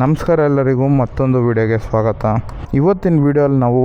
ನಮಸ್ಕಾರ ಎಲ್ಲರಿಗೂ ಮತ್ತೊಂದು ವಿಡಿಯೋಗೆ ಸ್ವಾಗತ. ಇವತ್ತಿನ ವಿಡಿಯೋಲಿ ನಾವು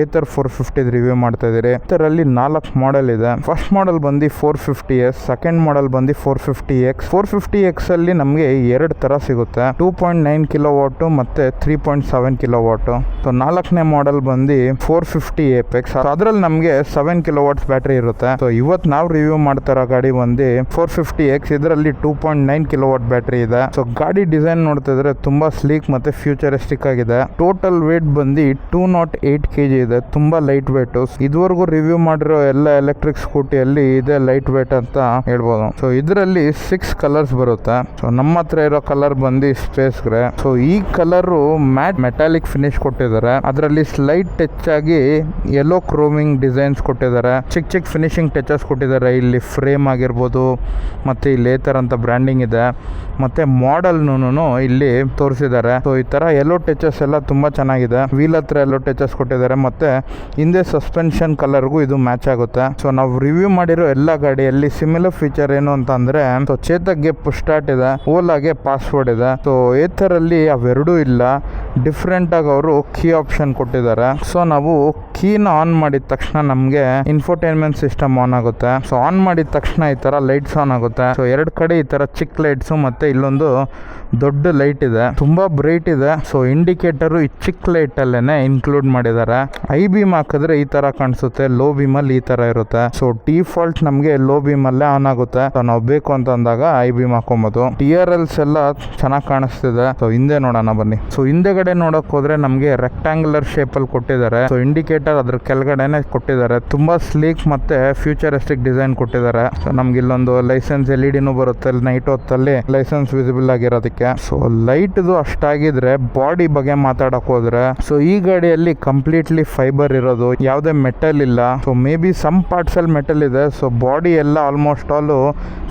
ಏತರ್ ಫೋರ್ ಫಿಫ್ಟಿ ರಿವ್ಯೂ ಮಾಡ್ತಾ ಇದ್ದೀರಿ. ಏತರಲ್ಲಿ ನಾಲ್ಕು ಮಾಡೆಲ್ ಇದೆ. ಫಸ್ಟ್ ಮಾಡೆಲ್ ಬಂದು four fifty S second model ಬಂದು four fifty X four fifty X ಅಲ್ಲಿ ನಮಗೆ ಎರಡು ತರ ಸಿಗುತ್ತೆ. ಟೂ ಪಾಯಿಂಟ್ ನೈನ್ ಕಿಲೋ ವಾಟು ಮತ್ತೆ three point seven kilowatt so ನಾಲ್ಕನೇ ಮಾಡೆಲ್ ಬಂದು ಫೋರ್ ಫಿಫ್ಟಿ ಎಪೆಕ್ಸ್ ಅದ್ರಲ್ಲಿ ನಮಗೆ ಸೆವೆನ್ ಕಿಲೋ ವಾಟ್ಸ್ ಬ್ಯಾಟ್ರಿ ಇರುತ್ತೆ. ಸೊ ಇವತ್ತು ನಾವು ರಿವ್ಯೂ ಮಾಡ್ತಾರ ಗಾಡಿ ಬಂದು ಫೋರ್ ಫಿಫ್ಟಿ ಎಕ್ಸ್ ಇದರಲ್ಲಿ two point nine kilowatt battery ಇದೆ. ಸೊ ಗಾಡಿ ಡಿಸೈನ್ ನೋಡ್ತಿದ್ರೆ ತುಂಬಾ ಸ್ಲೀಕ್ ಮತ್ತೆ ಫ್ಯೂಚರಿಸ್ಟಿಕ್ ಆಗಿದೆ. ಟೋಟಲ್ ವೇಟ್ ಬಂದು two naught eight K G ಇದೆ. ತುಂಬಾ ಲೈಟ್ ವೇಟ್. ಇದುವರೆಗೂ ರಿವ್ಯೂ ಮಾಡಿರೋ ಎಲ್ಲ ಎಲೆಕ್ಟ್ರಿಕ್ ಸ್ಕೂಟಿಯಲ್ಲಿ ಇದೆ ಲೈಟ್ ವೇಟ್ ಅಂತ ಹೇಳ್ಬೋದು. ಸೊ ಇದರಲ್ಲಿ ಸಿಕ್ಸ್ ಕಲರ್ಸ್ ಬರುತ್ತೆ. ಸೊ ನಮ್ಮ ಹತ್ರ ಇರೋ ಕಲರ್ ಬಂದು ಸ್ಪೇಸ್ ಗ್ರೇ ಸೊ ಈ ಕಲರು ಮ್ಯಾಟ್ ಮೆಟಾಲಿಕ್ ಫಿನಿಶ್ ಕೊಟ್ಟಿದ್ದಾರೆ. ಅದರಲ್ಲಿ ಸ್ಲೈಟ್ ಟಚ್ ಆಗಿ ಯೆಲ್ಲೋ ಕ್ರೋಮಿಂಗ್ ಡಿಸೈನ್ಸ್ ಕೊಟ್ಟಿದ್ದಾರೆ. ಚಿಕ್ಕ ಚಿಕ್ಕ ಫಿನಿಶಿಂಗ್ ಟಚಸ್ ಕೊಟ್ಟಿದ್ದಾರೆ. ಇಲ್ಲಿ ಫ್ರೇಮ್ ಆಗಿರ್ಬೋದು, ಮತ್ತು ಇಲ್ಲಿ ಲೇತರ್ ಅಂತ ಬ್ರ್ಯಾಂಡಿಂಗ್ ಇದೆ. ಮತ್ತು ಮಾಡೆಲ್ನು ಇಲ್ಲಿ ತೋರಿಸಿದ್ದಾರೆ ಸೊ ಈ ತರ ಎಲ್ಲೋ ಟಚಸ್ ಎಲ್ಲ ತುಂಬಾ ಚೆನ್ನಾಗಿದೆ. ವೀಲ್ ಹತ್ರ ಎಲ್ಲೋ ಟಚಸ್ ಕೊಟ್ಟಿದ್ದಾರೆ. ಮತ್ತೆ ಹಿಂದೆ ಸಸ್ಪೆನ್ಷನ್ ಕಲರ್ಗೂ ಇದು ಮ್ಯಾಚ್ ಆಗುತ್ತೆ. ಸೊ ನಾವು ರಿವ್ಯೂ ಮಾಡಿರೋ ಎಲ್ಲ ಗಾಡಿಯಲ್ಲಿ ಸಿಮಿಲರ್ ಫೀಚರ್ ಏನು ಅಂತ ಅಂದ್ರೆ ಸೊ ಚೇತಕ್ಗೆ ಪುಷ್ ಸ್ಟಾರ್ಟ್ ಇದೆ ಓಲಾಗೆ ಪಾಸ್ವರ್ಡ್ ಇದೆ. ಸೊ ಏತರಲ್ಲಿ ಅವೆರಡೂ ಇಲ್ಲ. ಡಿಫ್ರೆಂಟ್ ಆಗಿ ಅವರು ಕೀ ಆಪ್ಷನ್ ಕೊಟ್ಟಿದ್ದಾರೆ. ಸೊ ನಾವು ಕೀನ ಆನ್ ಮಾಡಿದ ತಕ್ಷಣ ನಮಗೆ ಇನ್ಫೋಟೈನ್ಮೆಂಟ್ ಸಿಸ್ಟಮ್ ಆನ್ ಆಗುತ್ತೆ. ಸೊ ಆನ್ ಮಾಡಿದ ತಕ್ಷಣ ಈ ತರ ಲೈಟ್ಸ್ ಆನ್ ಆಗುತ್ತೆ. ಸೊ ಎರಡು ಕಡೆ ಈ ತರ ಚಿಕ್ಕ ಲೈಟ್ಸ್ ಮತ್ತೆ ಇಲ್ಲೊಂದು ದೊಡ್ಡ ಲೈಟ್ ಇದೆ. ತುಂಬಾ ಬ್ರೈಟ್ ಇದೆ. ಸೊ ಇಂಡಿಕೇಟರ್ ಈ ಚಿಕ್ಕ ಲೈಟ್ ಅಲ್ಲೇನೆ ಇನ್ಕ್ಲೂಡ್ ಮಾಡಿದ್ದಾರೆ ಐ ಬೀಮ್ ಹಾಕಿದ್ರೆ ಈ ತರ ಕಾಣಿಸುತ್ತೆ ಲೋ ಬಿಮ್ ಅಲ್ಲಿ ಈ ತರ ಇರುತ್ತೆ. ಸೊ ಡಿಫಾಲ್ಟ್ ನಮಗೆ ಲೋ ಬಿಮ್ ಅಲ್ಲೇ ಆನ್ ಆಗುತ್ತೆ. ಸೊ ನಾವು ಬೇಕು ಅಂತ ಅಂದಾಗ ಐ ಬೀಮ್ ಹಾಕೊಬೋದು. ಟಿ ಎಲ್ಲ ಚೆನ್ನಾಗಿ ಕಾಣಿಸ್ತಿದೆ. ಸೊ ಹಿಂದೆ ನೋಡೋಣ ಬನ್ನಿ. ಸೊ ಹಿಂದೆಗಡೆ ನೋಡಕ್ ಹೋದ್ರೆ ನಮಗೆ ಶೇಪ್ ಅಲ್ಲಿ ಕೊಟ್ಟಿದ್ದಾರೆ. ಸೊ ಇಂಡಿಕೇಟರ್ ಅದ್ರ ಕೆಳಗಡೆನೆ ಕೊಟ್ಟಿದ್ದಾರೆ. ತುಂಬಾ ಸ್ಲೀಕ್ ಮತ್ತೆ ಫ್ಯೂಚರಿಸ್ಟಿಕ್ ಡಿಸೈನ್ ಕೊಟ್ಟಿದ್ದಾರೆ. ಸೊ ನಮ್ಗೆ ಇಲ್ಲೊಂದು ಲೈಸೆನ್ಸ್ ಎಲ್ ಇ ಡಿನೂ ಬರುತ್ತೆ. ನೈಟ್ ಹೊತ್ತಲ್ಲಿ ಲೈಸೆನ್ಸ್ ವಿಸಿಬಲ್ ಆಗಿರೋದಕ್ಕೆ. ಸೊ ಲೈಟ್ ಅಷ್ಟಾಗಿದ್ರೆ ಬಾಡಿ ಬಗ್ಗೆ ಮಾತಾಡಕ್ ಹೋದ್ರೆ ಸೊ ಈ ಗಾಡಿಯಲ್ಲಿ ಕಂಪ್ಲೀಟ್ಲಿ ಫೈಬರ್ ಇರೋದು, ಯಾವುದೇ ಮೆಟಲ್ ಇಲ್ಲ. So may be some parts ಅಲ್ಲಿ ಮೆಟಲ್ ಇದೆ ಸೊ ಬಾಡಿ ಎಲ್ಲ ಆಲ್ಮೋಸ್ಟ್ ಆಲ್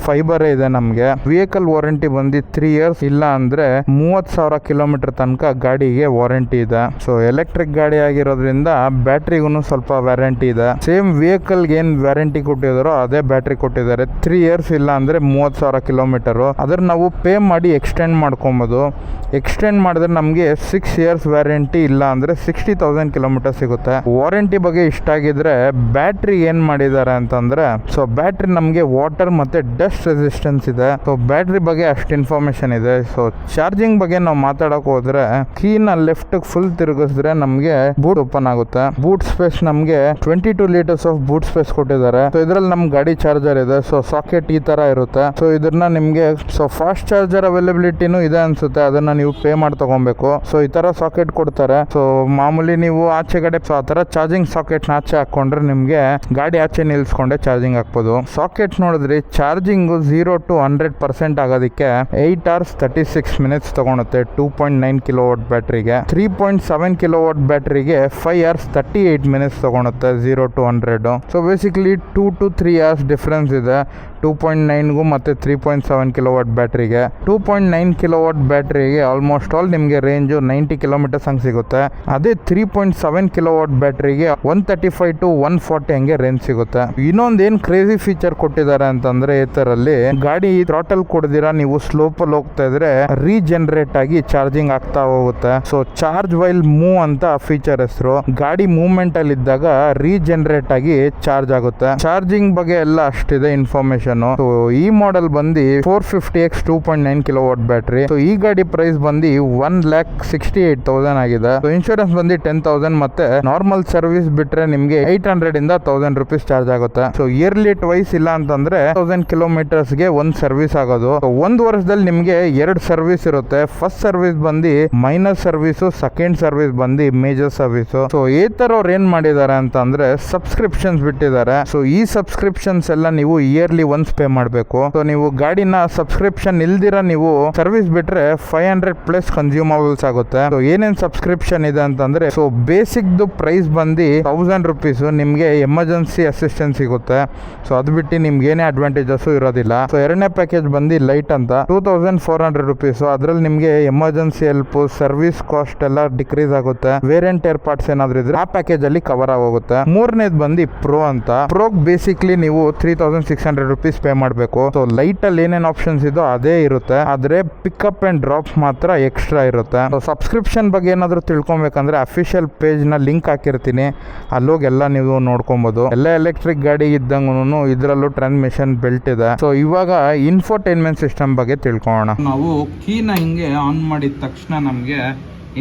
ಫೈಬರೇ ಇದೆ ನಮಗೆ. ವೆಹಿಕಲ್ ವಾರಂಟಿ ಬಂದು ತ್ರೀ ಇಯರ್ಸ್ ಇಲ್ಲ ಅಂದ್ರೆ ಮೂವತ್ ಸಾವಿರ ಕಿಲೋಮೀಟರ್ ತನಕ ಗಾಡಿಗೆ ವಾರಂಟಿ ಇದೆ. ಸೊ ಎಲೆಕ್ಟ್ರಿಕ್ ಗಾಡಿ ಆಗಿರೋದ್ರಿಂದ ಬ್ಯಾಟ್ರಿಗೂ ಸ್ವಲ್ಪ ವ್ಯಾರಂಟಿ ಇದೆ. ಸೇಮ್ ವೆಹಿಕಲ್ಗೆ ಏನು ವ್ಯಾರಂಟಿ ಕೊಟ್ಟಿದಾರೋ ಅದೇ ಬ್ಯಾಟ್ರಿ ಕೊಟ್ಟಿದ್ದಾರೆ. ತ್ರೀ ಇಯರ್ಸ್ ಇಲ್ಲ ಅಂದ್ರೆ ಮೂವತ್ ಸಾವಿರ ಕಿಲೋಮೀಟರ್ ಅದ್ರ ನಾವು ಪೇ ಮಾಡಿ ಎಕ್ಸ್ಟೆಂಡ್ ಮಾಡ್ಕೊಬೋದು. ಎಕ್ಸ್ಟೆಂಡ್ ಮಾಡಿದ್ರೆ ನಮಗೆ ಸಿಕ್ಸ್ ಇಯರ್ಸ್ ವ್ಯಾರಂಟಿ ಇಲ್ಲ ಅಂದ್ರೆ ಸಿಕ್ಸ್ಟಿ ತೌಸಂಡ್ ಕಿಲೋಮೀಟರ್ ಸಿಗುತ್ತೆ. ವಾರಂಟಿ ಬಗ್ಗೆ ಇಷ್ಟ ಆಗಿದ್ರೆ ಬ್ಯಾಟ್ರಿ ಏನು ಮಾಡಿದ್ದಾರೆ ಅಂತಂದ್ರೆ ಸೊ ಬ್ಯಾಟ್ರಿ ನಮಗೆ ವಾಟರ್ ಮತ್ತೆ ಡಸ್ಟ್ ರೆಸಿಸ್ಟೆನ್ಸ್ ಇದೆ. ಸೊ ಬ್ಯಾಟ್ರಿ ಬಗ್ಗೆ ಅಷ್ಟು ಇನ್ಫಾರ್ಮೇಷನ್ ಇದೆ. ಸೊ ಚಾರ್ಜಿಂಗ್ ಬಗ್ಗೆ ನಾವು ಮಾತಾಡೋಕೆ ಹೋದ್ರೆ ಕೀನ ಲೆಫ್ಟ್ ಫುಲ್ ತಿರುಗಿಸಿದ್ರೆ ನಮಗೆ ಬೂಟ್ ಓಪನ್ ಆಗುತ್ತೆ. ಬೂಟ್ ಸ್ಪೇಸ್ ನಮಗೆ twenty two litres of boot space ಕೊಟ್ಟಿದ್ದಾರೆ. ಸೊ ಇದರಲ್ಲಿ ನಮ್ಮ ಗಾಡಿ ಚಾರ್ಜರ್ ಇದೆ. ಸೊ ಸಾಕೆಟ್ ಈ ತರ ಇರುತ್ತೆ. ಸೊ ಇದನ್ನ ನಿಮಗೆ ಸೊ ಫಾಸ್ಟ್ ಚಾರ್ಜರ್ ಅವೈಲಬಿಲಿಟಿನೂ ಇದೆ ಅನ್ಸುತ್ತೆ. ಅದನ್ನ ಪೇ ಮಾಡಿ ತಗೊಬೇಕು. ಸೊ ಈ ತರ ಸಾಕೆಟ್ ಕೊಡ್ತಾರೆ. ಸೊ ಮಾಮೂಲಿ ನೀವು ಆಚೆ ಕಡೆ ಸೊ ಆ ತರ ಚಾರ್ಜಿಂಗ್ ಸಾಕೆಟ್ ಆಚೆ ಹಾಕೊಂಡ್ರೆ ನಿಮ್ಗೆ ಗಾಡಿ ಆಚೆ ನಿಲ್ಸ್ಕೊಂಡೆ ಚಾರ್ಜಿಂಗ್ ಹಾಕ್ಬೋದು ಸಾಕೆಟ್ ನೋಡಿದ್ರಿ charging zero to hundred percent ಆಗೋದಕ್ಕೆ eight hours thirty six minutes ತಗೊಳುತ್ತೆ two point nine kilo what ಬ್ಯಾಟ್ರಿಗೆ three point seven kilo what ಬ್ಯಾಟ್ರಿಗೆ five hours thirty eight minutes ತಗೊಳುತ್ತೆ zero to hundred so basically two to three hours difference ಇದೆ. Two point ನೈನ್ಗೂ ಮತ್ತು three point seven kilo what ಬ್ಯಾಟ್ರಿಗೆ. Two point nine kilo what ಬ್ಯಾಟ್ರಿಗೆ almost all ನಿಮಗೆ range ninety kilometres ಹಂಗೆ ಸಿಗುತ್ತೆ. ಅದೇ three point seven kilo what ಬ್ಯಾಟ್ರಿಗೆ one thirty five to one forty ಹಂಗೆ ರೇಂಜ್ ಸಿಗುತ್ತೆ. ಇನ್ನೊಂದು ಏನು ಕ್ರೇಜಿ ಫೀಚರ್ ಕೊಟ್ಟಿದ್ದಾರೆ ಅಂತಂದ್ರೆ ಥರಲ್ಲಿ ಗಾಡಿ ಥ್ರಾಟಲ್ ಕೊಡ್ದಿರ, ನೀವು ಸ್ಲೋಪಲ್ಲಿ ಹೋಗ್ತಾ ಇದ್ರೆ ರೀಜನರೇಟ್ ಆಗಿ ಚಾರ್ಜಿಂಗ್ ಆಗ್ತಾ ಹೋಗುತ್ತೆ. ಸೊ ಚಾರ್ಜ್ ವೈಲ್ ಮೂವ್ ಅಂತ ಫೀಚರ್ ಹೆಸರು. ಗಾಡಿ ಮೂವ್ಮೆಂಟ್ ಅಲ್ಲಿ ಇದ್ದಾಗ ರೀಜನರೇಟ್ ಆಗಿ ಚಾರ್ಜ್ ಆಗುತ್ತೆ. ಚಾರ್ಜಿಂಗ್ ಬಗ್ಗೆ ಎಲ್ಲ ಅಷ್ಟಿದೆ ಇನ್ಫಾರ್ಮೇಶನ್ ಸೊ ಈ ಮಾಡೆಲ್ ಬಂದು four fifty X two point nine kilowatt battery so ಈ ಗಾಡಿ ಪ್ರೈಸ್ ಬಂದು one lakh sixty eight thousand ಆಗಿದೆ. ಸೊ ಇನ್ಶೂರೆನ್ಸ್ ಬಂದು ಟೆನ್ ತೌಸಂಡ್ ಮತ್ತೆ ನಾರ್ಮಲ್ ಸರ್ವಿಸ್ ಬಿಟ್ರೆ ನಿಮಗೆ ಏಟ್ ಹಂಡ್ರೆಡ್ ಇಂದ ತೌಸಂಡ್ ರುಪೀಸ್ ಚಾರ್ಜ್ ಆಗುತ್ತೆ. ಸೊ ಇಯರ್ಲಿ ಟ್ವೈಸ್ ಇಲ್ಲ ಅಂತಂದ್ರೆ ತೌಸಂಡ್ ಕಿಲೋಮೀಟರ್ಸ್ಗೆ ಒಂದ್ ಸರ್ವಿಸ್ ಆಗೋದು. ಒಂದ್ ವರ್ಷದಲ್ಲಿ ನಿಮ್ಗೆ ಎರಡು ಸರ್ವಿಸ್ ಇರುತ್ತೆ. ಫಸ್ಟ್ ಸರ್ವಿಸ್ ಬಂದು ಮೈನಸ್ ಸರ್ವಿಸ್ ಸೆಕೆಂಡ್ ಸರ್ವಿಸ್ ಬಂದು ಮೇಜರ್ ಸರ್ವಿಸ್ ಸೊ ಈ ತರ ಅವ್ರು ಏನ್ ಮಾಡಿದ್ದಾರೆ ಅಂತಂದ್ರೆ ಸಬ್ಸ್ಕ್ರಿಪ್ಷನ್ಸ್ ಬಿಟ್ಟಿದ್ದಾರೆ. ಸೊ ಈ ಸಬ್ಸ್ಕ್ರಿಪ್ಷನ್ಸ್ ಎಲ್ಲ ನೀವು ಇಯರ್ಲಿ ಒನ್ಸ್ ಪೇ ಮಾಡಬೇಕು. ಸೊ ನೀವು ಗಾಡಿನ ಸಬ್ಸ್ಕ್ರಿಪ್ಷನ್ ಇಲ್ದಿರ ನೀವು ಸರ್ವಿಸ್ ಬಿಟ್ರೆ ಫೈವ್ ಹಂಡ್ರೆಡ್ ಪ್ಲಸ್ ಕನ್ಸ್ಯೂಮಬಲ್ಸ್ ಆಗುತ್ತೆ. ಸೊ ಏನೇನ್ ಸಬ್ಸ್ಕ್ರಿಪ್ಷನ್ ಇದೆ ಅಂತಂದ್ರೆ ಸೊ ಬೇಸಿಕ್ ದು ಪ್ರೈಸ್ ಬಂದು ತೌಸಂಡ್ ರುಪೀಸ್ ನಿಮಗೆ ಎಮರ್ಜೆನ್ಸಿ ಅಸಿಸ್ಟೆನ್ಸ್ ಸಿಗುತ್ತೆ. ಸೊ ಅದು ಬಿಟ್ಟು ನಿಮ್ಗೆ ಏನೇ ಅಡ್ವಾಂಟೇಜಸ್ ಇರೋದಿಲ್ಲ. ಸೊ ಎರಡನೇ ಪ್ಯಾಕೇಜ್ ಬಂದು ಲೈಟ್ ಅಂತ. Two thousand four hundred rupees ಅದ್ರಲ್ಲಿ ನಿಮಗೆ ಎಮರ್ಜೆನ್ಸಿ ಹೆಲ್ಪ್ ಸರ್ವಿಸ್ ಕಾಸ್ಟ್ ಎಲ್ಲ ಡಿಕ್ರೀಸ್ ಆಗುತ್ತೆ. ವೇರಿಯಂಟ್ ಏರ್ ಪಾರ್ಟ್ಸ್ ಏನಾದ್ರು ಇದ್ರೆ ಆ ಪ್ಯಾಕೇಜ್ ಅಲ್ಲಿ ಕವರ್ ಆಗೋಗುತ್ತೆ. ಮೂರನೇದು ಬಂದು ಪ್ರೋ ಅಂತ. ಪ್ರೋ ಬೇಸಿಕ್ಲಿ ನೀವು three thousand six hundred rupees rupees pay ಮಾಡಬೇಕು. ಸೊ ಲೈಟಲ್ಲಿ ಏನೇನು ಆಪ್ಷನ್ಸ್ ಇದೋ ಅದೇ ಇರುತ್ತೆ. ಆದರೆ ಪಿಕಪ್ ಆ್ಯಂಡ್ ಡ್ರಾಪ್ ಮಾತ್ರ ಎಕ್ಸ್ಟ್ರಾ ಇರುತ್ತೆ. ಸೊ ಸಬ್ಸ್ಕ್ರಿಪ್ಷನ್ ಬಗ್ಗೆ ಏನಾದರೂ ತಿಳ್ಕೊಬೇಕಂದ್ರೆ ಅಫಿಷಿಯಲ್ ಪೇಜ್ನ ಲಿಂಕ್ ಹಾಕಿರ್ತೀನಿ. ಅಲ್ಲೋಗಿ ಎಲ್ಲ ನೀವು ನೋಡ್ಕೊಬೋದು. ಎಲ್ಲ ಎಲೆಕ್ಟ್ರಿಕ್ ಗಾಡಿ ಇದ್ದಂಗೂ ಇದರಲ್ಲೂ ಟ್ರಾನ್ಸ್ಮಿಷನ್ ಬೆಲ್ಟ್ ಇದೆ. ಸೊ ಇವಾಗ ಇನ್ಫೋಟೈನ್ಮೆಂಟ್ ಸಿಸ್ಟಮ್ ಬಗ್ಗೆ ತಿಳ್ಕೊಳ್ಳೋಣ ನಾವು ಕೀನ ಹಿಂಗೆ ಆನ್ ಮಾಡಿದ ತಕ್ಷಣ ನಮಗೆ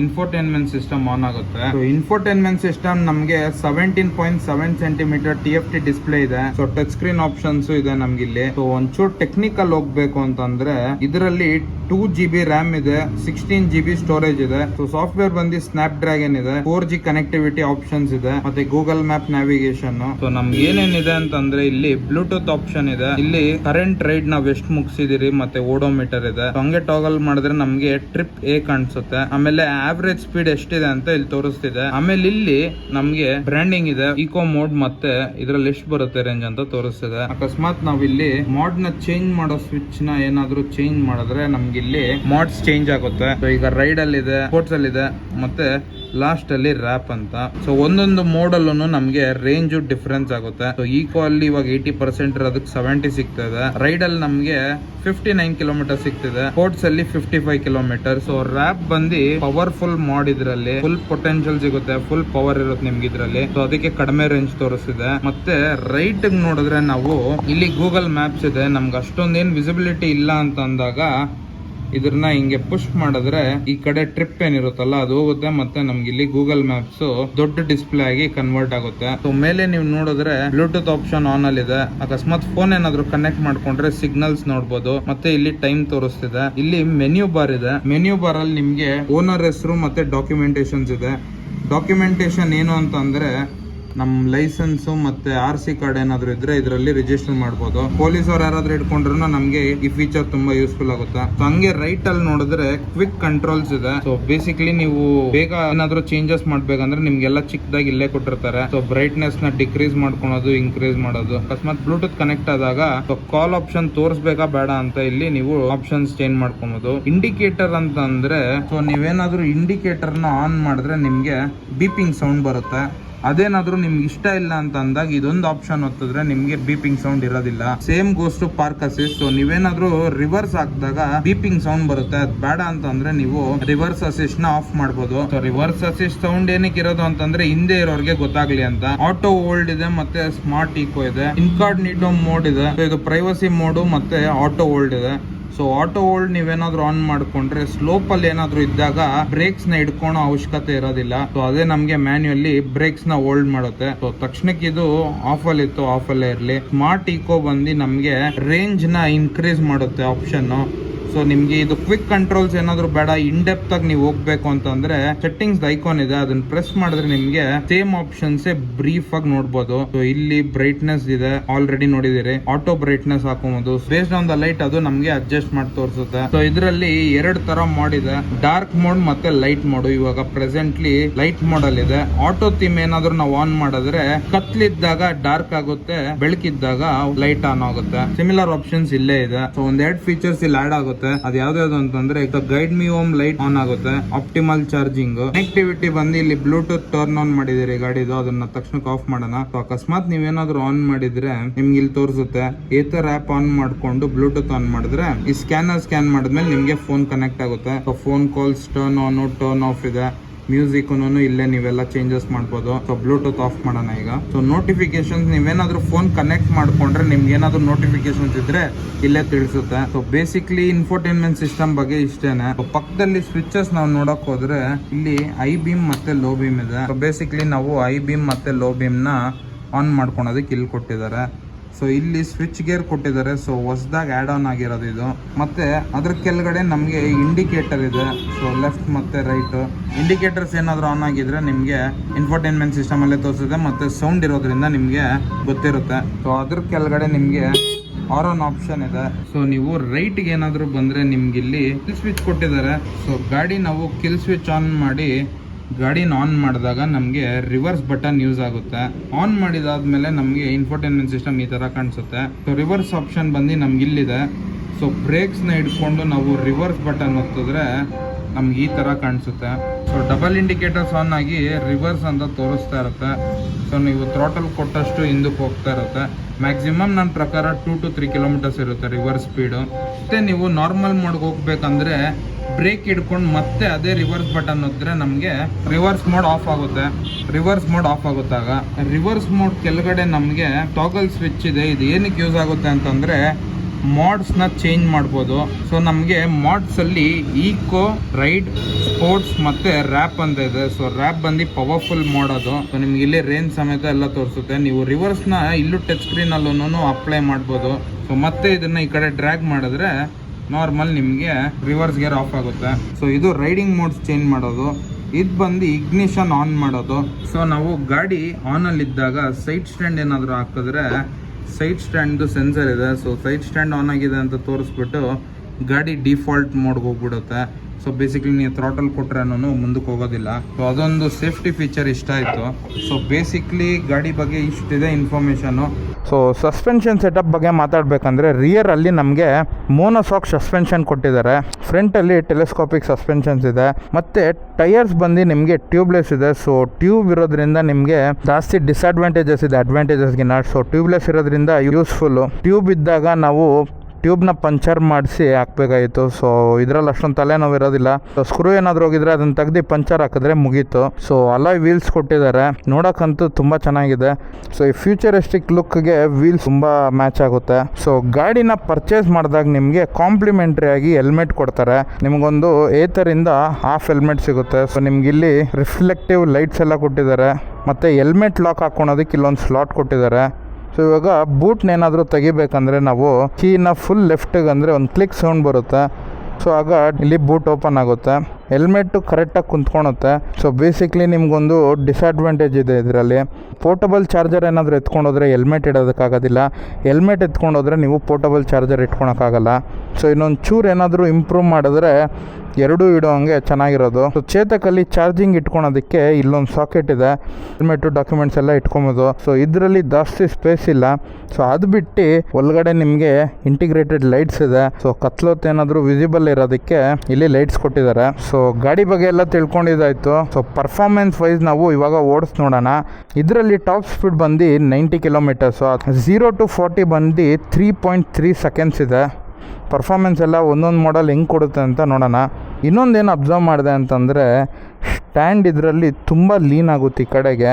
ಇನ್ಫೋಟೈನ್ಮೆಂಟ್ ಸಿಸ್ಟಮ್ ಆನ್ ಆಗುತ್ತೆ. ಇನ್ಫೋಟೈನ್ಮೆಂಟ್ ಸಿಸ್ಟಮ್ ನಮಗೆ seventeen point seven centimetre T F T display ಇದೆ. ಸೊ ಟಚ್ ಸ್ಕ್ರೀನ್ ಆಪ್ಷನ್ಸ್ ಇದೆ ನಮ್ಗೆ ಇಲ್ಲಿ ಸೊ ಒಂಚೂರು ಟೆಕ್ನಿಕಲ್ ಹೋಗ್ಬೇಕು ಅಂತಂದ್ರೆ ಇದರಲ್ಲಿ ಟೂ ಜಿ ಬಿ ರ್ಯಾಮ್ ಇದೆ ಸಿಕ್ಸ್ಟೀನ್ ಜಿ ಬಿ ಸ್ಟೋರೇಜ್ ಇದೆ. ಸೊ ಸಾಫ್ಟ್ವೇರ್ ಬಂದು ಸ್ನಾಪ್ ಡ್ರ್ಯಾಗನ್ ಇದೆ ಫೋರ್ ಜಿ ಕನೆಕ್ಟಿವಿಟಿ ಆಪ್ಷನ್ಸ್ ಇದೆ, ಮತ್ತೆ ಗೂಗಲ್ ಮ್ಯಾಪ್ ನ್ಯಾವಿಗೇಷನ್ ಸೊ ನಮ್ಗೆ ಏನೇನಿದೆ ಅಂತಂದ್ರೆ ಇಲ್ಲಿ ಬ್ಲೂಟೂತ್ ಆಪ್ಷನ್ ಇದೆ. ಇಲ್ಲಿ ಕರೆಂಟ್ ರೈಡ್ ನಾವ್ ಎಷ್ಟು ಮುಗಿಸಿದಿರಿ, ಮತ್ತೆ ಓಡೋಮೀಟರ್ ಇದೆ. ಹಂಗೆ ಟಾಗಲ್ ಮಾಡಿದ್ರೆ ನಮ್ಗೆ ಟ್ರಿಪ್ ಎ ಕಾಣಿಸುತ್ತೆ. ಆಮೇಲೆ ಆವರೇಜ್ ಸ್ಪೀಡ್ ಎಷ್ಟಿದೆ ಅಂತ ಇಲ್ಲಿ ತೋರಿಸ್ತಿದೆ. ಆಮೇಲೆ ಇಲ್ಲಿ ನಮ್ಗೆ ಬ್ರ್ಯಾಂಡಿಂಗ್ ಇದೆ. ಇಕೋ ಮೋಡ್ ಮತ್ತೆ ಇದ್ರಲ್ಲಿ ಎಷ್ಟು ಬರುತ್ತೆ ರೇಂಜ್ ಅಂತ ತೋರಿಸ್ತಿದೆ. ಅಕಸ್ಮಾತ್ ನಾವ್ ಇಲ್ಲಿ ಮಾಡ್ನ ಚೇಂಜ್ ಮಾಡೋ ಸ್ವಿಚ್ನ ಏನಾದ್ರು ಚೇಂಜ್ ಮಾಡಿದ್ರೆ ನಮ್ಗೆ ಇಲ್ಲಿ ಮೋಡ್ಸ್ ಚೇಂಜ್ ಆಗುತ್ತೆ. ಈಗ ರೈಡ್ ಅಲ್ಲಿ ಇದೆ ಸ್ಪೋರ್ಟ್ಸ್ ಅಲ್ಲಿ ಇದೆ ಮತ್ತೆ ಲಾಸ್ಟ್ ಅಲ್ಲಿ ರ್ಯಾಪ್ ಅಂತ. ಸೊ ಒಂದೊಂದು ಮೋಡಲ್ಲೂ ನಮಗೆ ರೇಂಜ್ ಡಿಫ್ರೆನ್ಸ್ ಆಗುತ್ತೆ. ಸೊ ಈಕೋ ಅಲ್ಲಿ ಇವಾಗ ಏಯ್ಟಿ ಪರ್ಸೆಂಟ್ ಇರೋದಕ್ಕೆ ಸೆವೆಂಟಿ ಸಿಗ್ತದೆ. ರೈಡ್ ಅಲ್ಲಿ ನಮಗೆ ಫಿಫ್ಟಿ ನೈನ್ ಕಿಲೋಮೀಟರ್ ಸಿಗ್ತಿದೆ. ಸ್ಪೋರ್ಟ್ಸ್ ಅಲ್ಲಿ fifty five kilometre so warp ಬಂದು ಪವರ್ಫುಲ್ ಮಾಡಿದ್ರಲ್ಲಿ ಫುಲ್ ಪೊಟೆನ್ಷಿಯಲ್ ಸಿಗುತ್ತೆ. ಫುಲ್ ಪವರ್ ಇರುತ್ತೆ ನಿಮ್ಗೆ ಇದರಲ್ಲಿ. ಸೊ ಅದಕ್ಕೆ ಕಡಿಮೆ ರೇಂಜ್ ತೋರಿಸ್ತಿದೆ. ಮತ್ತೆ ರೈಟ್ ನೋಡಿದ್ರೆ ನಾವು ಇಲ್ಲಿ ಗೂಗಲ್ ಮ್ಯಾಪ್ಸ್ ಇದೆ. ನಮ್ಗೆ ಅಷ್ಟೊಂದೇನ್ ವಿಸಿಬಿಲಿಟಿ ಇಲ್ಲ ಅಂತ ಅಂದಾಗ ಇದ್ರನ್ನ ಹಿಂಗೆ ಪುಷ್ ಮಾಡಿದ್ರೆ ಈ ಕಡೆ ಟ್ರಿಪ್ ಏನಿರುತ್ತಲ್ಲ, ಅದು ಹೋಗುತ್ತೆ ಮತ್ತೆ ನಮ್ಗೆ ಇಲ್ಲಿ ಗೂಗಲ್ ಮ್ಯಾಪ್ಸ್ ದೊಡ್ಡ ಡಿಸ್ಪ್ಲೇ ಆಗಿ ಕನ್ವರ್ಟ್ ಆಗುತ್ತೆ. ಸೊ ಮೇಲೆ ನೀವು ನೋಡಿದ್ರೆ ಬ್ಲೂಟೂತ್ ಆಪ್ಷನ್ ಆನ್ ಅಲ್ಲಿ ಇದೆ ಅಕಸ್ಮಾತ್ ಫೋನ್ ಏನಾದ್ರು ಕನೆಕ್ಟ್ ಮಾಡ್ಕೊಂಡ್ರೆ ಸಿಗ್ನಲ್ಸ್ ನೋಡ್ಬೋದು. ಮತ್ತೆ ಇಲ್ಲಿ ಟೈಮ್ ತೋರಿಸ್ತಿದೆ. ಇಲ್ಲಿ ಮೆನ್ಯೂ ಬಾರ್ ಇದೆ. ಮೆನ್ಯೂ ಬಾರ್ ಅಲ್ಲಿ ನಿಮ್ಗೆ ಓನರ್ ಹೆಸರು ಮತ್ತೆ ಡಾಕ್ಯುಮೆಂಟೇಶನ್ಸ್ ಇದೆ. ಡಾಕ್ಯುಮೆಂಟೇಶನ್ ಏನು ಅಂತ ಅಂದ್ರೆ ನಮ್ಮ ಲೈಸೆನ್ಸ್ ಮತ್ತೆ ಆರ್ ಸಿ ಕಾರ್ಡ್ ಏನಾದ್ರು ಇದ್ರೆ ಇದರಲ್ಲಿ ರಿಜಿಸ್ಟರ್ ಮಾಡ್ಬೋದು. ಪೊಲೀಸ್ ಅವ್ರು ಯಾರಾದ್ರೂ ಇಟ್ಕೊಂಡ್ರು ನಮಗೆ ಈ ಫೀಚರ್ ತುಂಬಾ ಯೂಸ್ಫುಲ್ ಆಗುತ್ತೆ. ಸೊ ಹಂಗೆ ರೈಟ್ ಅಲ್ಲಿ ನೋಡಿದ್ರೆ ಕ್ವಿಕ್ ಕಂಟ್ರೋಲ್ಸ್ ಇದೆ. ಸೊ ಬೇಸಿಕಲಿ ನೀವು ಬೇಗ ಏನಾದ್ರು ಚೇಂಜಸ್ ಮಾಡ್ಬೇಕಂದ್ರೆ ನಿಮ್ಗೆಲ್ಲ ಚಿಕ್ಕದಾಗಿ ಇಲ್ಲೇ ಕೊಟ್ಟಿರ್ತಾರೆ. ಸೊ ಬ್ರೈಟ್ನೆಸ್ನ ಡಿಕ್ರೀಸ್ ಮಾಡ್ಕೊಳೋದು ಇನ್ಕ್ರೀಸ್ ಮಾಡೋದು. ಅಕಸ್ಮಾತ್ ಬ್ಲೂಟೂತ್ ಕನೆಕ್ಟ್ ಆದಾಗ ಕಾಲ್ ಆಪ್ಷನ್ ತೋರಿಸ್ಬೇಕಾ ಬೇಡ ಅಂತ ಇಲ್ಲಿ ನೀವು ಆಪ್ಷನ್ಸ್ ಚೇಂಜ್ ಮಾಡ್ಕೊಬಹುದು ಇಂಡಿಕೇಟರ್ ಅಂತ ಅಂದ್ರೆ ಸೊ ನೀವೇನಾದ್ರೂ ಇಂಡಿಕೇಟರ್ನ ಆನ್ ಮಾಡಿದ್ರೆ ನಿಮ್ಗೆ ಬೀಪಿಂಗ್ ಸೌಂಡ್ ಬರುತ್ತೆ. ಅದೇನಾದ್ರೂ ನಿಮ್ಗೆ ಇಷ್ಟ ಇಲ್ಲ ಅಂತ ಅಂದಾಗ ಇದೊಂದು ಆಪ್ಷನ್ ಒತ್ತಿದ್ರೆ ನಿಮ್ಗೆ ಬೀಪಿಂಗ್ ಸೌಂಡ್ ಇರೋದಿಲ್ಲ. Same goes to park assist so ನೀವೇನಾದ್ರೂ ರಿವರ್ಸ್ ಹಾಕಿದಾಗ ಬೀಪಿಂಗ್ ಸೌಂಡ್ ಬರುತ್ತೆ. ಅದ್ ಬೇಡ ಅಂತ ಅಂದ್ರೆ ನೀವು ರಿವರ್ಸ್ ಅಸಿಸ್ಟ್ನ ಆಫ್ ಮಾಡಬಹುದು ಸೊ ರಿವರ್ಸ್ ಅಸಿಸ್ಟ್ ಸೌಂಡ್ ಏನಕ್ಕೆ ಇರೋದು ಅಂತಂದ್ರೆ ಹಿಂದೆ ಇರೋರಿಗೆ ಗೊತ್ತಾಗ್ಲಿ ಅಂತ. ಆಟೋ ಓಲ್ಡ್ ಇದೆ ಮತ್ತೆ ಸ್ಮಾರ್ಟ್ ಈಕೋ ಇದೆ. ಇನ್ಕಾರ್ಡ್ ನೀಟೋ ಮೋಡ್ ಇದೆ. ಇದು ಪ್ರೈವಸಿ ಮೋಡ್ ಮತ್ತೆ ಆಟೋ ಓಲ್ಡ್ ಇದೆ. ಸೊ ಆಟೋ ಹೋಲ್ಡ್ ನೀವೇನಾದ್ರೂ ಆನ್ ಮಾಡ್ಕೊಂಡ್ರೆ ಸ್ಲೋಪ್ ಅಲ್ಲಿ ಏನಾದ್ರೂ ಇದ್ದಾಗ ಬ್ರೇಕ್ಸ್ನ ಇಟ್ಕೊಳೋ ಅವಶ್ಯಕತೆ ಇರೋದಿಲ್ಲ. ಸೊ ಅದೇ ನಮ್ಗೆ ಮ್ಯಾನ್ಯುಯಲಿ ಬ್ರೇಕ್ಸ್ನ ಹೋಲ್ಡ್ ಮಾಡುತ್ತೆ. ಸೊ ತಕ್ಷಣಕ್ಕೆ ಇದು ಆಫ್ ಅಲ್ಲಿ ಇತ್ತು ಆಫ್ ಅಲ್ಲೇ ಇರಲಿ. ಸ್ಮಾರ್ಟ್ ಈಕೋ ಬಂದು ನಮ್ಗೆ ರೇಂಜ್ನ ಇನ್ಕ್ರೀಸ್ ಮಾಡುತ್ತೆ ಆಪ್ಷನ್ ಸೊ ನಿಮ್ಗೆ ಇದು ಕ್ವಿಕ್ ಕಂಟ್ರೋಲ್ಸ್ ಏನಾದ್ರು ಬೇಡ ಇನ್ ಡೆಪ್ತ್ ಆಗಿ ನೀವು ಹೋಗ್ಬೇಕು ಅಂತಂದ್ರೆ ಸೆಟ್ಟಿಂಗ್ಸ್ ಐಕಾನ್ ಇದೆ ಅದನ್ನ ಪ್ರೆಸ್ ಮಾಡಿದ್ರೆ ನಿಮ್ಗೆ ಸೇಮ್ ಆಪ್ಷನ್ಸ್ ಬ್ರೀಫ್ ಆಗಿ ನೋಡ್ಬೋದು. ಸೊ ಇಲ್ಲಿ ಬ್ರೈಟ್ನೆಸ್ ಇದೆ ಆಲ್ರೆಡಿ ನೋಡಿದಿರಿ ಆಟೋ ಬ್ರೈಟ್ನೆಸ್ ಹಾಕೋಬಹುದು ಬೇಸ್ಡ್ ಆನ್ ದ ಲೈಟ್ ಅದು ನಮ್ಗೆ ಅಡ್ಜಸ್ಟ್ ಮಾಡಿ ತೋರಿಸುತ್ತೆ. ಸೊ ಇದರಲ್ಲಿ ಎರಡು ತರ ಮೋಡ್ ಇದೆ ಡಾರ್ಕ್ ಮೋಡ್ ಮತ್ತೆ ಲೈಟ್ ಮೋಡ್ ಇವಾಗ ಪ್ರೆಸೆಂಟ್ಲಿ ಲೈಟ್ ಮೋಡ್ ಅಲ್ಲಿ ಇದೆ. ಆಟೋ ಥೀಮ್ ಏನಾದ್ರು ನಾವು ಆನ್ ಮಾಡಿದ್ರೆ ಕತ್ಲಿದ್ದಾಗ ಡಾರ್ಕ್ ಆಗುತ್ತೆ, ಬೆಳಕಿದ್ದಾಗ ಲೈಟ್ ಆನ್ ಆಗುತ್ತೆ. ಸಿಮಿಲರ್ ಆಪ್ಷನ್ಸ್ ಇಲ್ಲೇ ಇದೆ. ಸೊ ಒಂದೆರಡು ಫೀಚರ್ಸ್ ಇಲ್ಲಿ ಆಡ್ ಆಗುತ್ತೆ. ಅದು ಯಾವ್ದು ಅಂತಂದ್ರೆ guide me home light on ಆಗುತ್ತೆ. ಆಪ್ಟಿಮಲ್ ಚಾರ್ಜಿಂಗ್ ಕನೆಕ್ಟಿವಿಟಿ ಬಂದು ಇಲ್ಲಿ ಬ್ಲೂಟೂತ್ ಟರ್ನ್ ಆನ್ ಮಾಡಿದಿರಿ ಗಾಡಿದು, ಅದನ್ನ ತಕ್ಷಣಕ್ಕೆ ಆಫ್ ಮಾಡೋಣ. ಅಕಸ್ಮಾತ್ ಅಕಸ್ಮಾತ್ ನೀವೇನಾದ್ರೂ ಆನ್ ಮಾಡಿದ್ರೆ ನಿಮ್ಗೆ ಇಲ್ಲಿ ತೋರಿಸುತ್ತೆ. ಏತರ್ ಆಪ್ ಆನ್ ಮಾಡ್ಕೊಂಡು ಬ್ಲೂಟೂತ್ ಆನ್ ಮಾಡಿದ್ರೆ, ಈ ಸ್ಕ್ಯಾನರ್ ಸ್ಕ್ಯಾನ್ ಮಾಡಿದ್ಮೇಲೆ ನಿಮ್ಗೆ ಫೋನ್ ಕನೆಕ್ಟ್ ಆಗುತ್ತೆ. Phone calls turn on turn off ಇದೆ. ಮ್ಯೂಸಿಕ್ ಇಲ್ಲೇ ನೀವೆಲ್ಲ ಚೇಂಜಸ್ ಮಾಡ್ಬೋದು. ಸೊ ಬ್ಲೂಟೂತ್ ಆಫ್ ಮಾಡೋಣ ಈಗ. ಸೊ ನೋಟಿಫಿಕೇಶನ್ಸ್ ನೀವೇನಾದ್ರೂ ಫೋನ್ ಕನೆಕ್ಟ್ ಮಾಡ್ಕೊಂಡ್ರೆ ನಿಮ್ಗೆ ಏನಾದ್ರೂ ನೋಟಿಫಿಕೇಶನ್ಸ್ ಇದ್ರೆ ಇಲ್ಲೇ ತಿಳಿಸುತ್ತೆ. ಸೊ ಬೇಸಿಕ್ಲಿ ಇನ್ಫೋಟೈನ್ಮೆಂಟ್ ಸಿಸ್ಟಮ್ ಬಗ್ಗೆ ಇಷ್ಟೇನೆ. ಪಕ್ಕದಲ್ಲಿ ಸ್ವಿಚಸ್ ನಾವು ನೋಡಕ್ ಹೋದ್ರೆ ಇಲ್ಲಿ ಐ ಬೀಮ್ ಮತ್ತೆ ಲೋ ಬೀಮ್ ಇದೆ. ಸೊ ಬೇಸಿಕ್ಲಿ ನಾವು ಐ ಬೀಮ್ ಮತ್ತೆ ಲೋ ಬೀಮ್ನ ಆನ್ ಮಾಡ್ಕೊಳೋದಕ್ಕೆ ಇಲ್ಲಿ ಕೊಟ್ಟಿದ್ದಾರೆ. ಸೊ ಇಲ್ಲಿ ಸ್ವಿಚ್ ಗೇರ್ ಕೊಟ್ಟಿದ್ದಾರೆ. ಸೊ ಹೊಸದಾಗಿ ಆ್ಯಡ್ ಆನ್ ಆಗಿರೋದು ಇದು. ಮತ್ತೆ ಅದ್ರ ಕೆಳಗಡೆ ನಮಗೆ ಇಂಡಿಕೇಟರ್ ಇದೆ. ಸೊ ಲೆಫ್ಟ್ ಮತ್ತೆ ರೈಟ್ ಇಂಡಿಕೇಟರ್ಸ್ ಏನಾದರೂ ಆನ್ ಆಗಿದ್ರೆ ನಿಮಗೆ ಇನ್ಫರ್ಟೈನ್ಮೆಂಟ್ ಸಿಸ್ಟಮ್ ಅಲ್ಲಿ ತೋರಿಸುತ್ತೆ. ಮತ್ತೆ ಸೌಂಡ್ ಇರೋದ್ರಿಂದ ನಿಮಗೆ ಗೊತ್ತಿರುತ್ತೆ. ಸೊ ಅದ್ರ ಕೆಳಗಡೆ ನಿಮಗೆ ಆರ್ ಆನ್ ಆಪ್ಷನ್ ಇದೆ. ಸೊ ನೀವು ರೈಟ್ಗೆ ಏನಾದರೂ ಬಂದರೆ ನಿಮ್ಗೆ ಇಲ್ಲಿ ಕಿಲ್ ಸ್ವಿಚ್ ಕೊಟ್ಟಿದ್ದಾರೆ. ಸೊ ಗಾಡಿ ನಾವು ಕಿಲ್ ಸ್ವಿಚ್ ಆನ್ ಮಾಡಿ ಗಾಡಿನ ಆನ್ ಮಾಡಿದಾಗ ನಮಗೆ ರಿವರ್ಸ್ ಬಟನ್ ಯೂಸ್ ಆಗುತ್ತೆ. ಆನ್ ಮಾಡಿದಾದ್ಮೇಲೆ ನಮಗೆ ಇನ್ಫೋಟೈನ್ಮೆಂಟ್ ಸಿಸ್ಟಮ್ ಈ ಥರ ಕಾಣಿಸುತ್ತೆ. ಸೊ ರಿವರ್ಸ್ ಆಪ್ಷನ್ ಬಂದು ನಮ್ಗೆ ಇಲ್ಲಿದೆ. ಸೊ ಬ್ರೇಕ್ಸ್ನ ಹಿಡ್ಕೊಂಡು ನಾವು ರಿವರ್ಸ್ ಬಟನ್ ಒತ್ತಿದ್ರೆ ನಮ್ಗೆ ಈ ಥರ ಕಾಣಿಸುತ್ತೆ. ಸೊ ಡಬಲ್ ಇಂಡಿಕೇಟರ್ಸ್ ಆನ್ ಆಗಿ ರಿವರ್ಸ್ ಅಂತ ತೋರಿಸ್ತಾ ಇರುತ್ತೆ. ಸೊ ನೀವು ಥ್ರಾಟಲ್ ಕೊಟ್ಟಷ್ಟು ಹಿಂದಕ್ಕೆ ಹೋಗ್ತಾ ಇರುತ್ತೆ. ಮ್ಯಾಕ್ಸಿಮಮ್ ನನ್ನ ಪ್ರಕಾರ ಟೂ ಟು ತ್ರೀ ಕಿಲೋಮೀಟರ್ಸ್ ಇರುತ್ತೆ ರಿವರ್ಸ್ ಸ್ಪೀಡು ಮತ್ತೆ ನೀವು ನಾರ್ಮಲ್ ಮೋಡ್ಗೆ ಹೋಗ್ಬೇಕಂದ್ರೆ ಬ್ರೇಕ್ ಹಿಡ್ಕೊಂಡು ಮತ್ತೆ ಅದೇ ರಿವರ್ಸ್ ಬಟನ್ ಒತ್ತಿದ್ರೆ ನಮಗೆ ರಿವರ್ಸ್ ಮೋಡ್ ಆಫ್ ಆಗುತ್ತೆ. ರಿವರ್ಸ್ ಮೋಡ್ ಆಫ್ ಆಗುತ್ತಾಗ. ರಿವರ್ಸ್ ಮೋಡ್ ಕೆಳಗಡೆ ನಮಗೆ ಟಾಗಲ್ ಸ್ವಿಚ್ ಇದೆ. ಇದು ಏನಕ್ಕೆ ಯೂಸ್ ಆಗುತ್ತೆ ಅಂತಂದರೆ ಮಾಡ್ಸ್ನ ಚೇಂಜ್ ಮಾಡ್ಬೋದು. ಸೊ ನಮಗೆ ಮಾಡ್ಸಲ್ಲಿ ಈಕೋ, ರೈಡ್, ಸ್ಪೋರ್ಟ್ಸ್ ಮತ್ತು ರ್ಯಾಪ್ ಅಂತ ಇದೆ. ಸೊ ರ್ಯಾಪ್ ಬಂದು ಪವರ್ಫುಲ್ ಮಾಡೋದು ಸೊ ನಿಮ್ಗೆ ಇಲ್ಲಿ ರೇಂಜ್ ಸಮೇತ ಎಲ್ಲ ತೋರಿಸುತ್ತೆ. ನೀವು ರಿವರ್ಸ್ನ ಇಲ್ಲೂ ಟಚ್ ಸ್ಕ್ರೀನಲ್ಲೂ ಅಪ್ಲೈ ಮಾಡ್ಬೋದು. ಸೊ ಮತ್ತೆ ಇದನ್ನು ಈ ಕಡೆ ಡ್ರ್ಯಾಗ್ ಮಾಡಿದ್ರೆ ನಾರ್ಮಲ್ ನಿಮಗೆ ರಿವರ್ಸ್ ಗೇರ್ ಆಫ್ ಆಗುತ್ತೆ. ಸೊ ಇದು ರೈಡಿಂಗ್ ಮೋಡ್ಸ್ ಚೇಂಜ್ ಮಾಡೋದು. ಇದು ಬಂದು ಇಗ್ನಿಷನ್ ಆನ್ ಮಾಡೋದು. ಸೊ ನಾವು ಗಾಡಿ ಆನಲ್ಲಿದ್ದಾಗ ಸೈಡ್ ಸ್ಟ್ಯಾಂಡ್ ಏನಾದರೂ ಹಾಕಿದ್ರೆ ಸೈಡ್ ಸ್ಟ್ಯಾಂಡ್ದು ಸೆನ್ಸರ್ ಇದೆ. ಸೊ ಸೈಡ್ ಸ್ಟ್ಯಾಂಡ್ ಆನ್ ಆಗಿದೆ ಅಂತ ತೋರಿಸ್ಬಿಟ್ಟು ಗಾಡಿ ಡಿಫಾಲ್ಟ್ ಮೋಡ್ಗೆ ಹೋಗ್ಬಿಡುತ್ತೆ. ಸೊ ಬೇಸಿಕ್ಲಿ ನೀವು ಥ್ರಾಟಲ್ ಅನ್ನೋನು ಮುಂದಕ್ಕೆ ಹೋಗೋದಿಲ್ಲ. ಸೊ ಅದೊಂದು ಸೇಫ್ಟಿ ಫೀಚರ್ ಇಷ್ಟ ಆಯಿತು. ಸೊ ಬೇಸಿಕ್ಲಿ ಗಾಡಿ ಬಗ್ಗೆ ಇಷ್ಟಿದೆ ಇನ್ಫಾರ್ಮೇಷನು ಸೊ ಸಸ್ಪೆನ್ಷನ್ ಸೆಟಪ್ ಬಗ್ಗೆ ಮಾತಾಡಬೇಕಂದ್ರೆ ರಿಯರಲ್ಲಿ ನಮಗೆ ಮೋನೋಸಾಕ್ ಸಸ್ಪೆನ್ಷನ್ ಕೊಟ್ಟಿದ್ದಾರೆ. ಫ್ರಂಟಲ್ಲಿ ಟೆಲಿಸ್ಕೋಪಿಕ್ ಸಸ್ಪೆನ್ಷನ್ಸ್ ಇದೆ. ಮತ್ತು ಟೈರ್ಸ್ ಬಂದು ನಿಮಗೆ ಟ್ಯೂಬ್ಲೆಸ್ ಇದೆ. ಸೊ ಟ್ಯೂಬ್ ಇರೋದ್ರಿಂದ ನಿಮಗೆ ಜಾಸ್ತಿ ಡಿಸ್ಅಡ್ವಾಂಟೇಜಸ್ ಇದೆ ಅಡ್ವಾಂಟೇಜಸ್ಗಿನ್ನ ಸೊ ಟ್ಯೂಬ್ಲೆಸ್ ಇರೋದ್ರಿಂದ ಯೂಸ್ಫುಲ್ಲು ಟ್ಯೂಬ್ ಇದ್ದಾಗ ನಾವು ಟ್ಯೂಬ್ನ ಪಂಚರ್ ಮಾಡಿಸಿ ಹಾಕ್ಬೇಕಾಗಿತ್ತು. ಸೊ ಇದರಲ್ಲಿ ಅಷ್ಟೊಂದು ತಲೆನೋವು ಇರೋದಿಲ್ಲ. ಸ್ಕ್ರೂ ಏನಾದರೂ ಹೋಗಿದ್ರೆ ಅದನ್ನ ತೆಗ್ದು ಪಂಚರ್ ಹಾಕಿದ್ರೆ ಮುಗೀತು. ಸೊ ಅಲಾಯ್ ವೀಲ್ಸ್ ಕೊಟ್ಟಿದ್ದಾರೆ. ನೋಡೋಕ್ಕಂತೂ ತುಂಬ ಚೆನ್ನಾಗಿದೆ. ಸೊ ಈ ಫ್ಯೂಚರಿಸ್ಟಿಕ್ ಲುಕ್ಗೆ ವೀಲ್ಸ್ ತುಂಬ ಮ್ಯಾಚ್ ಆಗುತ್ತೆ. ಸೊ ಗಾಡಿನ ಪರ್ಚೇಸ್ ಮಾಡಿದಾಗ ನಿಮಗೆ ಕಾಂಪ್ಲಿಮೆಂಟ್ರಿ ಆಗಿ ಹೆಲ್ಮೆಟ್ ಕೊಡ್ತಾರೆ. ನಿಮಗೊಂದು ಏತರಿಂದ ಹಾಫ್ ಹೆಲ್ಮೆಟ್ ಸಿಗುತ್ತೆ. ಸೊ ನಿಮ್ಗೆ ರಿಫ್ಲೆಕ್ಟಿವ್ ಲೈಟ್ಸ್ ಎಲ್ಲ ಕೊಟ್ಟಿದ್ದಾರೆ. ಮತ್ತು ಹೆಲ್ಮೆಟ್ ಲಾಕ್ ಹಾಕೊಳೋದಕ್ಕೆ ಇಲ್ಲೊಂದು ಸ್ಲಾಟ್ ಕೊಟ್ಟಿದ್ದಾರೆ. ಸೊ ಇವಾಗ ಬೂಟ್ನ ಏನಾದರೂ ತೆಗಿಬೇಕಂದ್ರೆ ನಾವು ಕೀನ ಫುಲ್ ಲೆಫ್ಟಿಗೆ ಅಂದರೆ ಒಂದು ಕ್ಲಿಕ್ ಸೌಂಡ್ ಬರುತ್ತೆ. ಸೊ ಆಗ ಇಲ್ಲಿ ಬೂಟ್ ಓಪನ್ ಆಗುತ್ತೆ. ಹೆಲ್ಮೆಟ್ಟು ಕರೆಕ್ಟಾಗಿ ಕುಂತ್ಕೊಳುತ್ತೆ ಸೊ ಬೇಸಿಕ್ಲಿ ನಿಮಗೊಂದು ಡಿಸ್ಅಡ್ವಾಂಟೇಜ್ ಇದೆ ಇದರಲ್ಲಿ. ಪೋರ್ಟಬಲ್ ಚಾರ್ಜರ್ ಏನಾದರೂ ಎತ್ಕೊಂಡೋದ್ರೆ ಹೆಲ್ಮೆಟ್ ಇಡೋದಕ್ಕಾಗೋದಿಲ್ಲ. ಹೆಲ್ಮೆಟ್ ಎತ್ಕೊಂಡೋದ್ರೆ ನೀವು ಪೋರ್ಟಬಲ್ ಚಾರ್ಜರ್ ಇಟ್ಕೊಳಕ್ಕಾಗಲ್ಲ ಸೊ ಇನ್ನೊಂದು ಚೂರು ಏನಾದರೂ ಇಂಪ್ರೂವ್ ಮಾಡಿದ್ರೆ ಎರಡೂ ಇಡೋ ಹಂಗೆ ಚೆನ್ನಾಗಿರೋದು. ಸೊ ಚೇತಕಲ್ಲಿ ಚಾರ್ಜಿಂಗ್ ಇಟ್ಕೊಳೋದಕ್ಕೆ ಇಲ್ಲೊಂದು ಸಾಕೆಟ್ ಇದೆ. ಹೆಲ್ಮೆಟು ಡಾಕ್ಯುಮೆಂಟ್ಸ್ ಎಲ್ಲ ಇಟ್ಕೊಬೋದು. ಸೊ ಇದರಲ್ಲಿ ಜಾಸ್ತಿ ಸ್ಪೇಸ್ ಇಲ್ಲ. ಸೊ ಅದು ಬಿಟ್ಟು ಒಳಗಡೆ ನಿಮಗೆ ಇಂಟಿಗ್ರೇಟೆಡ್ ಲೈಟ್ಸ್ ಇದೆ. ಸೊ ಕತ್ಲೊತ್ತು ಏನಾದರೂ ವಿಸಿಬಲ್ ಇರೋದಕ್ಕೆ ಇಲ್ಲಿ ಲೈಟ್ಸ್ ಕೊಟ್ಟಿದ್ದಾರೆ. ಸೊ ಗಾಡಿ ಬಗ್ಗೆ ಎಲ್ಲ ತಿಳ್ಕೊಂಡಿದ್ದಾಯ್ತು. ಸೊ ಪರ್ಫಾರ್ಮೆನ್ಸ್ ವೈಸ್ ನಾವು ಇವಾಗ ಓಡಿಸ್ ನೋಡೋಣ. ಇದರಲ್ಲಿ ಟಾಪ್ ಸ್ಪೀಡ್ ಬಂದು ninety kilometres zero to forty ಬಂದು ತ್ರೀ ಪಾಯಿಂಟ್ ತ್ರೀ ಸೆಕೆಂಡ್ಸ್ ಇದೆ. ಪರ್ಫಾರ್ಮೆನ್ಸ್ ಎಲ್ಲ ಒಂದೊಂದು ಮಾಡಲ್ ಹೆಂಗೆ ಕೊಡುತ್ತೆ ಅಂತ ನೋಡೋಣ. ಇನ್ನೊಂದೇನು ಅಬ್ಸರ್ವ್ ಮಾಡಿದೆ ಅಂತಂದರೆ ಸ್ಟ್ಯಾಂಡ್ ಇದರಲ್ಲಿ ತುಂಬ ಲೀನ್ ಆಗುತ್ತೆ ಈ ಕಡೆಗೆ.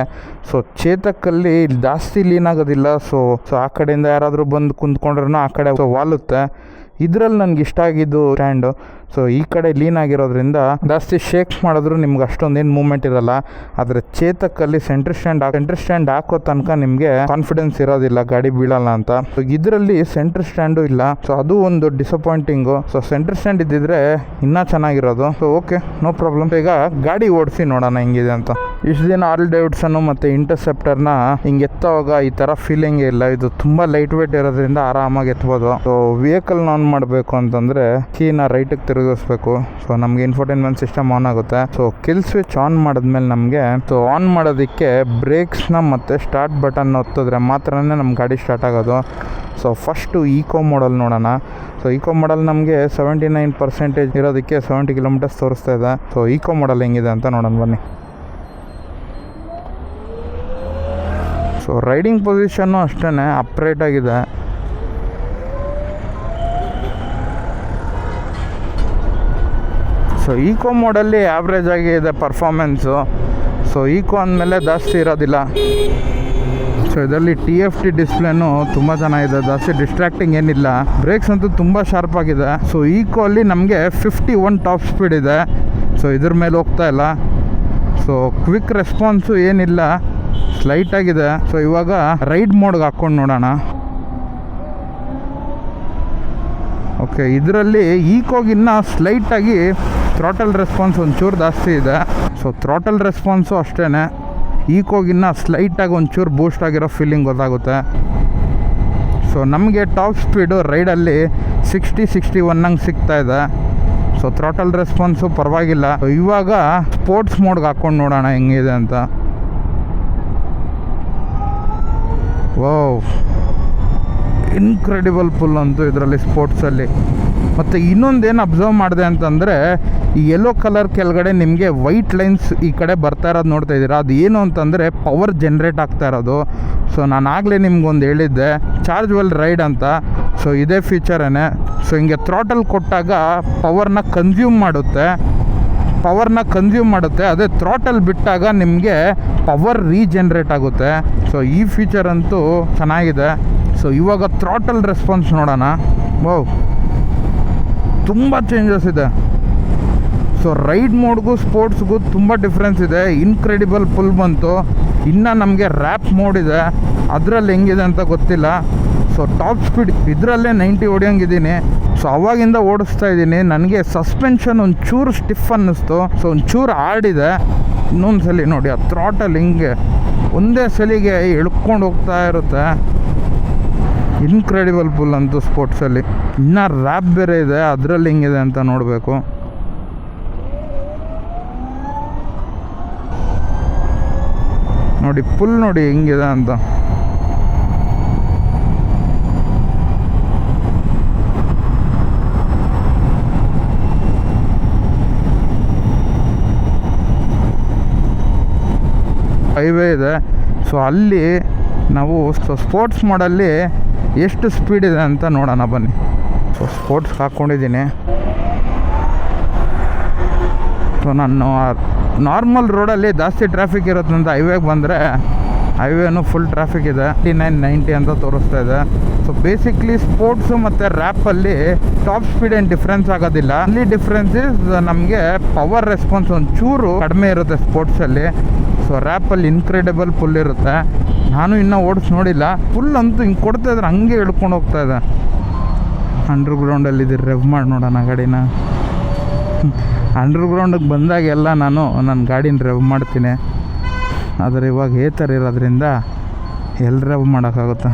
ಸೊ ಚೇತಕ್ಕಲ್ಲಿ ಜಾಸ್ತಿ ಲೀನ್ ಆಗೋದಿಲ್ಲ. ಸೊ ಸೊ ಆ ಕಡೆಯಿಂದ ಯಾರಾದರೂ ಬಂದು ಕುಂತ್ಕೊಂಡ್ರೂ ಆ ಕಡೆ ವಾಲುತ್ತೆ ಇದರಲ್ಲಿ ನನಗೆ ಇಷ್ಟ ಆಗಿದ್ದು ಸ್ಟ್ಯಾಂಡು ಸೊ ಈ ಕಡೆ ಲೀನ್ ಆಗಿರೋದ್ರಿಂದ ಜಾಸ್ತಿ ಶೇಕ್ ಮಾಡಿದ್ರು ನಿಮ್ಗೆ ಅಷ್ಟೊಂದೇನು ಮೂವ್ಮೆಂಟ್ ಇರಲ್ಲ. ಆದರೆ ಚೇತಕ್ಕಲ್ಲಿ ಸೆಂಟ್ರ್ ಸ್ಟ್ಯಾಂಡ್ ಸೆಂಟ್ರ್ ಸ್ಟ್ಯಾಂಡ್ ಹಾಕೋ ತನಕ ನಿಮಗೆ ಕಾನ್ಫಿಡೆನ್ಸ್ ಇರೋದಿಲ್ಲ, ಗಾಡಿ ಬೀಳಲ್ಲ ಅಂತ. ಸೊ ಇದರಲ್ಲಿ ಸೆಂಟ್ರ್ ಸ್ಟ್ಯಾಂಡು ಇಲ್ಲ. ಸೊ ಅದು ಒಂದು ಡಿಸಪಾಯಿಂಟಿಂಗು ಸೊ ಸೆಂಟ್ರ್ ಸ್ಟ್ಯಾಂಡ್ ಇದ್ದಿದ್ರೆ ಇನ್ನೂ ಚೆನ್ನಾಗಿರೋದು. ಸೊ ಓಕೆ ನೋ ಪ್ರಾಬ್ಲಮ್ ಈಗ ಗಾಡಿ ಓಡಿಸಿ ನೋಡೋಣ ಹೆಂಗಿದೆ ಅಂತ. ಇಷ್ಟು ದಿನ ಆಲ್ ಡೇವಿಡ್ಸನ್ನು ಮತ್ತು ಇಂಟರ್ಸೆಪ್ಟರ್ನ ಹಿಂಗೆ ಎತ್ತವಾಗ ಈ ಥರ ಫೀಲಿಂಗ್ ಇಲ್ಲ. ಇದು ತುಂಬ ಲೈಟ್ ವೇಟ್ ಇರೋದ್ರಿಂದ ಆರಾಮಾಗಿ ಎತ್ಬೋದು. ಸೊ ವೆಹಿಕಲ್ನ ಆನ್ ಮಾಡಬೇಕು ಅಂತಂದರೆ ಕೀನ ರೈಟಿಗೆ ತಿರುಗಿಸ್ಬೇಕು ಸೊ ನಮಗೆ ಇನ್ಫೋಟೈನ್ಮೆಂಟ್ ಸಿಸ್ಟಮ್ ಆನ್ ಆಗುತ್ತೆ. ಸೊ ಕಿಲ್ ಸ್ವಿಚ್ ಆನ್ ಮಾಡಿದ್ಮೇಲೆ ನಮಗೆ ಸೊ ಆನ್ ಮಾಡೋದಕ್ಕೆ ಬ್ರೇಕ್ಸ್ನ ಮತ್ತು ಸ್ಟಾರ್ಟ್ ಬಟನ್ ಒತ್ತಿದ್ರೆ ಮಾತ್ರನೇ ನಮ್ಮ ಗಾಡಿ ಸ್ಟಾರ್ಟ್ ಆಗೋದು. ಸೊ ಫಸ್ಟು ಈಕೋ ಮಾಡಲ್ ನೋಡೋಣ. ಸೊ ಈಕೋ ಮಾಡಲ್ ನಮಗೆ ಸೆವೆಂಟಿ ನೈನ್ ಪರ್ಸೆಂಟೇಜ್ ಇರೋದಕ್ಕೆ ಸೆವೆಂಟಿ ಕಿಲೋಮೀಟರ್ಸ್ ತೋರಿಸ್ತಾ ಇದೆ. ಸೊ ಈಕೋ ಮಾಡಲ್ ಹೆಂಗಿದೆ ಅಂತ ನೋಡೋಣ ಬನ್ನಿ. ಸೊ ರೈಡಿಂಗ್ ಪೊಸಿಷನ್ನು ಅಷ್ಟೇ ಅಪ್ರೇಟ್ ಆಗಿದೆ. ಸೊ ಈಕೋ ಮೋಡಲ್ಲಿ ಆ್ಯಾವ್ರೇಜ್ ಆಗಿ ಇದೆ ಪರ್ಫಾರ್ಮೆನ್ಸು ಸೊ ಈಕೋ ಅಂದಮೇಲೆ ಜಾಸ್ತಿ ಇರೋದಿಲ್ಲ. ಸೊ ಇದರಲ್ಲಿ ಟಿ ಎಫ್ ಟಿ ಡಿಸ್ಪ್ಲೇನು ತುಂಬ ಚೆನ್ನಾಗಿದೆ ಜಾಸ್ತಿ ಡಿಸ್ಟ್ರಾಕ್ಟಿಂಗ್ ಏನಿಲ್ಲ. ಬ್ರೇಕ್ಸ್ ಅಂತೂ ತುಂಬ ಶಾರ್ಪ್ ಆಗಿದೆ. ಸೊ ಈಕೋ ಅಲ್ಲಿ ನಮಗೆ ಫಿಫ್ಟಿ ಒನ್ ಟಾಪ್ ಸ್ಪೀಡ್ ಇದೆ. ಸೊ ಇದ್ರ ಮೇಲೆ ಹೋಗ್ತಾ ಇಲ್ಲ. ಸೊ ಕ್ವಿಕ್ ರೆಸ್ಪಾನ್ಸು ಏನಿಲ್ಲ. ಸ್ಲೈಟ್ ಆಗಿದೆ. ಸೊ ಇವಾಗ ರೈಡ್ ಮೋಡ್ಗೆ ಹಾಕ್ಕೊಂಡು ನೋಡೋಣ. ಓಕೆ ಇದರಲ್ಲಿ ಈಕೋಗಿನ್ನ ಸ್ಲೈಟಾಗಿ ಥ್ರಾಟಲ್ ರೆಸ್ಪಾನ್ಸ್ ಒಂಚೂರು ಜಾಸ್ತಿ ಇದೆ. ಸೊ ಥ್ರಾಟಲ್ ರೆಸ್ಪಾನ್ಸು ಅಷ್ಟೇ ಈಕೋಗಿನ್ನ ಸ್ಲೈಟಾಗಿ ಒಂಚೂರು ಬೂಸ್ಟ್ ಆಗಿರೋ ಫೀಲಿಂಗ್ ಗೊತ್ತಾಗುತ್ತೆ. ಸೊ ನಮಗೆ ಟಾಪ್ ಸ್ಪೀಡು ರೈಡಲ್ಲಿ ಸಿಕ್ಸ್ಟಿ ಸಿಕ್ಸ್ಟಿ ಒನ್ ಹಂಗೆ ಸಿಗ್ತಾ ಇದೆ. ಸೊ ಥ್ರಾಟಲ್ ರೆಸ್ಪಾನ್ಸು ಪರವಾಗಿಲ್ಲ. ಇವಾಗ ಸ್ಪೋರ್ಟ್ಸ್ ಮೋಡ್ಗೆ ಹಾಕ್ಕೊಂಡು ನೋಡೋಣ ಹೆಂಗಿದೆ ಅಂತ. ವಾವ್ ಇನ್ಕ್ರೆಡಿಬಲ್ ಫುಲ್ ಅಂತೂ ಇದರಲ್ಲಿ ಸ್ಪೋರ್ಟ್ಸಲ್ಲಿ ಮತ್ತು ಏನು ಅಬ್ಸರ್ವ್ ಮಾಡಿದೆ ಅಂತಂದರೆ, ಈ ಯೆಲ್ಲೋ ಕಲರ್ ಕೆಳಗಡೆ ನಿಮಗೆ ವೈಟ್ ಲೈನ್ಸ್ ಈ ಕಡೆ ಬರ್ತಾ ಇರೋದು ನೋಡ್ತಾ ಇದ್ದೀರಾ? ಅದು ಏನು ಅಂತಂದರೆ ಪವರ್ ಜನ್ರೇಟ್ ಆಗ್ತಾ ಇರೋದು. ಸೊ ನಾನು ಆಗಲೇ ನಿಮ್ಗೊಂದು ಹೇಳಿದ್ದೆ ಚಾರ್ಜ್ ವೆಲ್ ರೈಡ್ ಅಂತ. ಸೊ ಇದೇ ಫೀಚರೇನೆ ಸೊ ಹಿಂಗೆ ಥ್ರಾಟಲ್ ಕೊಟ್ಟಾಗ ಪವರ್ನ ಕನ್ಸ್ಯೂಮ್ ಮಾಡುತ್ತೆ. ಪವರ್ನ ಕನ್ಸ್ಯೂಮ್ ಮಾಡುತ್ತೆ. ಅದೇ ಥ್ರಾಟಲ್ ಬಿಟ್ಟಾಗ ನಿಮಗೆ ಪವರ್ ರೀಜನ್ರೇಟ್ ಆಗುತ್ತೆ. ಸೊ ಈ ಫೀಚರ್ ಅಂತೂ ಚೆನ್ನಾಗಿದೆ. ಸೊ ಇವಾಗ ಥ್ರಾಟಲ್ ರೆಸ್ಪಾನ್ಸ್ ನೋಡೋಣ. ಓ ತುಂಬ ಚೇಂಜಸ್ ಇದೆ. ಸೊ ರೈಡ್ ಮೋಡ್ಗೂ ಸ್ಪೋರ್ಟ್ಸ್ಗೂ ತುಂಬ ಡಿಫ್ರೆನ್ಸ್ ಇದೆ. ಇನ್ಕ್ರೆಡಿಬಲ್ ಫುಲ್ ಬಂತು. ಇನ್ನು ನಮಗೆ ರ್ಯಾಪ್ ಮೋಡ್ ಇದೆ. ಅದರಲ್ಲಿ ಹೆಂಗಿದೆ ಅಂತ ಗೊತ್ತಿಲ್ಲ. ಸೊ ಟಾಪ್ ಸ್ಪೀಡ್ ಇದರಲ್ಲೇ ನೈಂಟಿ ಹೊಡಿಯೋಂಗಿದ್ದೀನಿ. ಸೊ ಅವಾಗಿಂದ ಓಡಿಸ್ತಾ ಇದ್ದೀನಿ. ನನಗೆ ಸಸ್ಪೆನ್ಷನ್ ಒಂದು ಚೂರು ಸ್ಟಿಫ್ ಅನ್ನಿಸ್ತು. ಸೊ ಒಂದು ಚೂರು ಆಡಿದೆ ಇನ್ನೊಂದು ಸಲ ನೋಡಿ, ಆ ಥ್ರಾಟಲ್ಲಿ ಹಿಂಗೆ ಒಂದೇ ಸಲಿಗೆ ಎಳ್ಕೊಂಡು ಹೋಗ್ತಾ ಇರುತ್ತೆ. ಇನ್ಕ್ರೆಡಿಬಲ್ ಫುಲ್ ಅಂತೂ ಸ್ಪೋರ್ಟ್ಸಲ್ಲಿ ಇನ್ನೂ ರ್ಯಾಪ್ ಬೇರೆ ಇದೆ, ಅದರಲ್ಲಿ ಹೆಂಗಿದೆ ಅಂತ ನೋಡಬೇಕು. ನೋಡಿ ಫುಲ್ ನೋಡಿ ಹೆಂಗಿದೆ ಅಂತ. ಹೈವೇ ಇದೆ. ಸೊ ಅಲ್ಲಿ ನಾವು ಸ್ಪೋರ್ಟ್ಸ್ ಮಾಡಲ್ಲಿ ಎಷ್ಟು ಸ್ಪೀಡ್ ಇದೆ ಅಂತ ನೋಡೋಣ ಬನ್ನಿ. ಸೊ ಸ್ಪೋರ್ಟ್ಸ್ ಹಾಕ್ಕೊಂಡಿದ್ದೀನಿ ಸೊ ನಾನು ನಾರ್ಮಲ್ ರೋಡಲ್ಲಿ ಜಾಸ್ತಿ ಟ್ರಾಫಿಕ್ ಇರೋದ್ರಿಂದ ಹೈವೇಗೆ ಬಂದರೆ ಹೈವೇನು ಫುಲ್ ಟ್ರಾಫಿಕ್ ಇದೆ. ಟಿ ನೈನ್ ನೈಂಟಿ ಅಂತ ತೋರಿಸ್ತಾ ಇದೆ. ಸೊ ಬೇಸಿಕ್ಲಿ ಸ್ಪೋರ್ಟ್ಸು ಮತ್ತು ರ್ಯಾಪಲ್ಲಿ ಟಾಪ್ ಸ್ಪೀಡ್ ಏನು ಡಿಫ್ರೆನ್ಸ್ ಆಗೋದಿಲ್ಲ. ಅಲ್ಲಿ ಡಿಫ್ರೆನ್ಸ್ ಇಸ್ ನಮಗೆ ಪವರ್ ರೆಸ್ಪಾನ್ಸ್ ಒಂದು ಕಡಿಮೆ ಇರುತ್ತೆ ಸ್ಪೋರ್ಟ್ಸಲ್ಲಿ ಸೊ ರ್ಯಾಪಲ್ಲಿ ಇನ್ಕ್ರೆಡಿಬಲ್ ಫುಲ್ ಇರುತ್ತೆ. ನಾನು ಇನ್ನೂ ಓಡಿಸ್ ನೋಡಿಲ್ಲ. ಫುಲ್ ಅಂತೂ ಹಿಂಗೆ ಕೊಡ್ತಾ ಇದ್ರೆ ಹಂಗೆ ಹಿಡ್ಕೊಂಡು ಹೋಗ್ತಾ ಇದೆ. ಅಂಡರ್ ಗ್ರೌಂಡಲ್ಲಿ ಇದ್ರೆ ರೆವ್ ಮಾಡಿ ನೋಡೋಣ ಗಾಡಿನ. ಅಂಡರ್ ಗ್ರೌಂಡಿಗೆ ಬಂದಾಗೆಲ್ಲ ನಾನು ನನ್ನ ಗಾಡಿನ ರೆವ್ ಮಾಡ್ತೀನಿ. ಆದರೆ ಇವಾಗ ಏತರ್ ಇರೋದ್ರಿಂದ ಎಲ್ಲಿ ರೆವ್ ಮಾಡೋಕ್ಕಾಗುತ್ತೆ?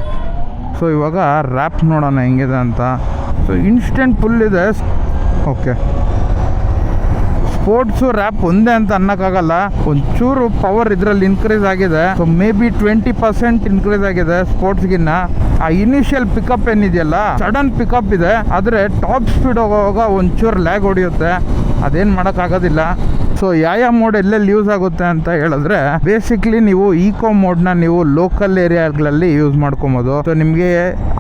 ಸೊ ಇವಾಗ ರ್ಯಾಪ್ ನೋಡೋಣ ಹೆಂಗಿದೆ ಅಂತ. ಸೊ ಇನ್ಸ್ಟೆಂಟ್ ಫುಲ್ ಇದೆ. ಓಕೆ ಸ್ಪೋರ್ಟ್ಸು ರ್ಯಾಪ್ ಒಂದೇ ಅಂತ ಅನ್ನೋಕ್ಕಾಗಲ್ಲ. ಒಂಚೂರು ಪವರ್ ಇದರಲ್ಲಿ ಇನ್ಕ್ರೀಸ್ ಆಗಿದೆ. So maybe twenty percent increase ಆಗಿದೆ ಸ್ಪೋರ್ಟ್ಸ್ಗಿನ್ನ ಆ ಇನಿಷಿಯಲ್ ಪಿಕಪ್ ಏನಿದೆಯಲ್ಲ ಸಡನ್ ಪಿಕಪ್ ಇದೆ. ಆದರೆ ಟಾಪ್ ಸ್ಪೀಡ್ ಹೋಗುವಾಗ ಒಂಚೂರು ಲ್ಯಾಗ್ ಹೊಡೆಯುತ್ತೆ. ಅದೇನು ಮಾಡೋಕ್ಕಾಗೋದಿಲ್ಲ. ಸೊ ಯಾವ ಮೋಡ್ ಎಲ್ಲೆಲ್ಲಿ ಯೂಸ್ ಆಗುತ್ತೆ ಅಂತ ಹೇಳಿದ್ರೆ ಬೇಸಿಕ್ಲಿ ನೀವು ಈಕೋ ಮೋಡ್ನ ನೀವು ಲೋಕಲ್ ಏರಿಯಾಗಳಲ್ಲಿ ಯೂಸ್ ಮಾಡ್ಕೊಬೋದು. ಸೊ ನಿಮಗೆ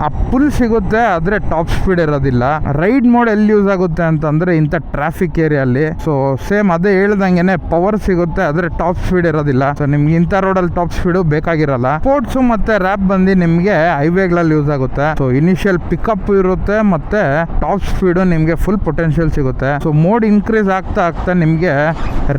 ಆ ಪುಲ್ ಸಿಗುತ್ತೆ, ಆದರೆ ಟಾಪ್ ಸ್ಪೀಡ್ ಇರೋದಿಲ್ಲ. ರೈಡ್ ಮೋಡ್ ಎಲ್ಲಿ ಯೂಸ್ ಆಗುತ್ತೆ ಅಂತಂದ್ರೆ ಇಂಥ ಟ್ರಾಫಿಕ್ ಏರಿಯಲ್ಲಿ ಸೊ ಸೇಮ್ ಅದೇ ಹೇಳ್ದಂಗೆನೆ ಪವರ್ ಸಿಗುತ್ತೆ, ಆದರೆ ಟಾಪ್ ಸ್ಪೀಡ್ ಇರೋದಿಲ್ಲ. ಸೊ ನಿಮ್ಗೆ ಇಂಥ ರೋಡಲ್ಲಿ ಟಾಪ್ ಸ್ಪೀಡು ಬೇಕಾಗಿರಲ್ಲ. ಸ್ಪೋರ್ಟ್ಸು ಮತ್ತೆ ರ್ಯಾಪ್ ಬಂದು ನಿಮಗೆ ಹೈವೇಗಳಲ್ಲಿ ಯೂಸ್ ಆಗುತ್ತೆ. ಸೊ ಇನಿಷಿಯಲ್ ಪಿಕಪ್ ಇರುತ್ತೆ, ಮತ್ತೆ ಟಾಪ್ ಸ್ಪೀಡು ನಿಮಗೆ ಫುಲ್ ಪೊಟೆನ್ಷಿಯಲ್ ಸಿಗುತ್ತೆ. ಸೊ ಮೋಡ್ ಇನ್ಕ್ರೀಸ್ ಆಗ್ತಾ ಆಗ್ತಾ ನಿಮಗೆ